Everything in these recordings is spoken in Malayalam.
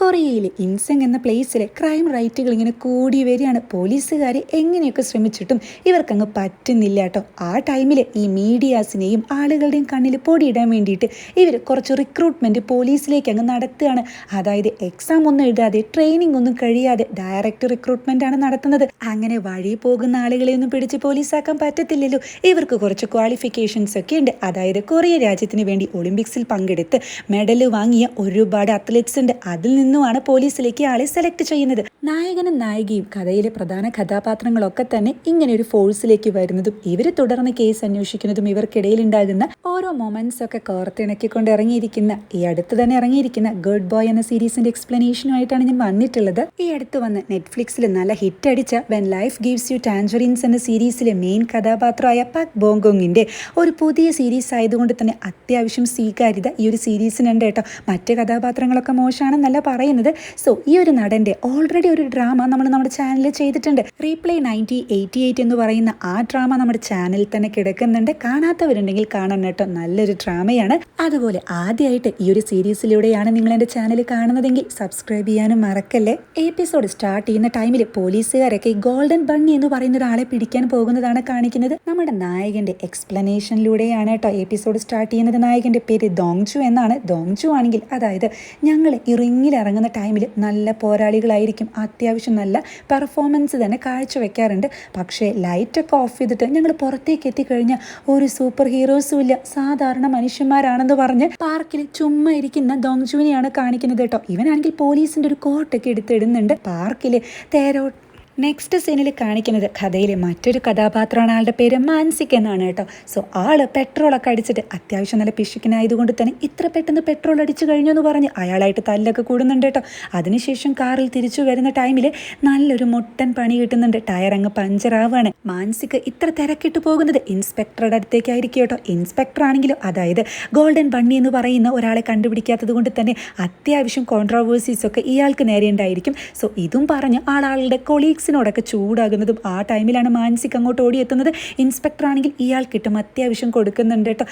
കൊറിയയിലെ ഇൻസെങ് എന്ന പ്ലേസിലെ ക്രൈം റൈറ്റുകൾ ഇങ്ങനെ കൂടി വരികയാണ്. പോലീസുകാർ എങ്ങനെയൊക്കെ ശ്രമിച്ചിട്ടും ഇവർക്കങ്ങ് പറ്റുന്നില്ല കേട്ടോ. ആ ടൈമിൽ ഈ മീഡിയാസിനെയും ആളുകളുടെയും കണ്ണിൽ പൊടിയിടാൻ വേണ്ടിയിട്ട് ഇവർ കുറച്ച് റിക്രൂട്ട്മെന്റ് പോലീസിലേക്ക് അങ്ങ് നടത്തുകയാണ്. അതായത് എക്സാം ഒന്നും എഴുതാതെ ട്രെയിനിങ് ഒന്നും കഴിയാതെ ഡയറക്റ്റ് റിക്രൂട്ട്മെന്റ് ആണ് നടത്തുന്നത്. അങ്ങനെ വഴി പോകുന്ന ആളുകളെ ഒന്നും പിടിച്ച് പോലീസാക്കാൻ പറ്റത്തില്ലല്ലോ. ഇവർക്ക് കുറച്ച് ക്വാളിഫിക്കേഷൻസ് ഒക്കെ ഉണ്ട്. അതായത് കൊറിയ രാജ്യത്തിന് വേണ്ടി ഒളിമ്പിക്സിൽ പങ്കെടുത്ത് മെഡൽ വാങ്ങിയ ഒരുപാട് അത്ലറ്റ്സ് ഉണ്ട്. അതിൽ നിന്നുമാണ് പോലീസിലേക്ക് ആളെ സെലക്ട് ചെയ്യുന്നത്. നായകനും നായികയും കഥയിലെ പ്രധാന കഥാപാത്രങ്ങളൊക്കെ തന്നെ ഇങ്ങനെ ഒരു ഫോഴ്സിലേക്ക് വരുന്നതും ഇവർ തുടർന്ന് കേസ് അന്വേഷിക്കുന്നതും ഇവർക്കിടയിൽ ഉണ്ടാകുന്ന ഓരോ മൊമെന്റ്സ് ഒക്കെ കോർത്തിണക്കിക്കൊണ്ട് ഇറങ്ങിയിരിക്കുന്ന ഈ അടുത്ത് തന്നെ ഇറങ്ങിയിരിക്കുന്ന ഗുഡ് ബോയ് എന്ന സീരീസിന്റെ എക്സ്പ്ലനേഷനുമായിട്ടാണ് ഞാൻ വന്നിട്ടുള്ളത്. ഈ അടുത്ത് വന്ന് നെറ്റ്ഫ്ലിക്സിൽ നല്ല ഹിറ്റ് അടിച്ച when life gives you tangerines എന്ന സീരീസിലെ മെയിൻ കഥാപാത്രമായ പക് ബോങ്കോങ്ങിന്റെ ഒരു പുതിയ സീരീസ് ആയതുകൊണ്ട് തന്നെ അത്യാവശ്യം സ്വീകാര്യത ഈ ഒരു സീരീസിനുണ്ട് കേട്ടോ. മറ്റ് കഥാപാത്രങ്ങളൊക്കെ മോശമാണെന്നല്ല പറയുന്നത്. സോ ഈ ഒരു നടന്റെ ഓൾറെഡി ഒരു ഡ്രാമ നമ്മൾ നമ്മുടെ ചാനലിൽ ചെയ്തിട്ടുണ്ട്. റീപ്ലേ നയന്റി എയ്റ്റി എയ്റ്റ് എന്ന് പറയുന്ന ആ ഡ്രാമ നമ്മുടെ ചാനലിൽ തന്നെ കിടക്കുന്നുണ്ട്. കാണാത്തവരുണ്ടെങ്കിൽ കാണണം കേട്ടോ. നല്ലൊരു ഡ്രാമയാണ് അതുപോലെ ആദ്യമായിട്ട് ഈ ഒരു സീരീസിലൂടെയാണ് നിങ്ങൾ എന്റെ ചാനൽ കാണുന്നതെങ്കിൽ സബ്സ്ക്രൈബ് ചെയ്യാനും മറക്കല്ലേ. എപ്പിസോഡ് സ്റ്റാർട്ട് ചെയ്യുന്ന ടൈമിൽ പോലീസുകാരൊക്കെ ഗോൾഡൻ ബണ്ണി എന്ന് പറയുന്ന ഒരാളെ പിടിക്കാൻ പോകുന്നതാണ് കാണിക്കുന്നത്. നമ്മുടെ നായകന്റെ എക്സ്പ്ലനേഷനിലൂടെയാണ് കേട്ടോ എപ്പിസോഡ് സ്റ്റാർട്ട് ചെയ്യുന്നത്. നായകന്റെ പേര് ദോങ്ചു എന്നാണ്. ദോങ്ചു ആണെങ്കിൽ അതായത് ഞങ്ങൾ റിങ്ങിൽ ഇറങ്ങുന്ന ടൈമിൽ നല്ല പോരാളികളായിരിക്കും. അത്യാവശ്യം നല്ല പെർഫോമൻസ് തന്നെ കാഴ്ചവെക്കാറുണ്ട്. പക്ഷേ ലൈറ്റൊക്കെ ഓഫ് ചെയ്തിട്ട് ഞങ്ങൾ പുറത്തേക്ക് എത്തിക്കഴിഞ്ഞാൽ ഒരു സൂപ്പർ ഹീറോസും ഇല്ല. സാധാരണ മനുഷ്യന്മാരാണെന്ന് പറഞ്ഞ് പാർക്കിൽ ചുമ്മാ ഇരിക്കുന്ന ദോങ്ജുവിനെയാണ് കാണിക്കുന്നത് കേട്ടോ. ഇവനാണെങ്കിൽ പോലീസിന്റെ ഒരു കോട്ടൊക്കെ എടുത്തിടുന്നുണ്ട്. പാർക്കിൽ തേരോ നെക്സ്റ്റ് സീനിൽ കാണിക്കുന്നത് കഥയിലെ മറ്റൊരു കഥാപാത്രമാണ്. ആളുടെ പേര് മാൻസിക് എന്നാണ് കേട്ടോ. സോ ആൾ പെട്രോളൊക്കെ അടിച്ചിട്ട് അത്യാവശ്യം നല്ല പിശുക്കിനായതുകൊണ്ട് തന്നെ ഇത്ര പെട്ടെന്ന് പെട്രോൾ അടിച്ചു കഴിഞ്ഞു എന്ന് പറഞ്ഞ് അയാളായിട്ട് തല്ലൊക്കെ കൂടുന്നുണ്ട് കേട്ടോ. അതിനുശേഷം കാറിൽ തിരിച്ചു വരുന്ന ടൈമിൽ നല്ലൊരു മുട്ടൻ പണി കിട്ടുന്നുണ്ട്. ടയർ അങ്ങ് പഞ്ചറാവാണ് മാൻസിക് ഇത്ര തിരക്കിട്ട് പോകുന്നത് ഇൻസ്പെക്ടറുടെ അടുത്തേക്കായിരിക്കും കേട്ടോ. ഇൻസ്പെക്ടർ ആണെങ്കിലും അതായത് ഗോൾഡൻ ബണ്ണി എന്ന് പറയുന്ന ഒരാളെ കണ്ടുപിടിക്കാത്തത് കൊണ്ട് തന്നെ അത്യാവശ്യം കോൺട്രോവേഴ്സീസ് ഒക്കെ ഇയാൾക്ക് നേരെ ഉണ്ടായിരിക്കും. സോ ഇതും പറഞ്ഞ് ആളാളുടെ കൊളീഗ്സിനോടൊക്കെ ചൂടാകുന്നതും ആ ടൈമിലാണ് മാനസിക് അങ്ങോട്ട് ഓടിയെത്തുന്നത്. ഇൻസ്പെക്ടർ ആണെങ്കിൽ ഇയാൾ കിട്ടും അത്യാവശ്യം കൊടുക്കുന്നുണ്ട് കേട്ടോ.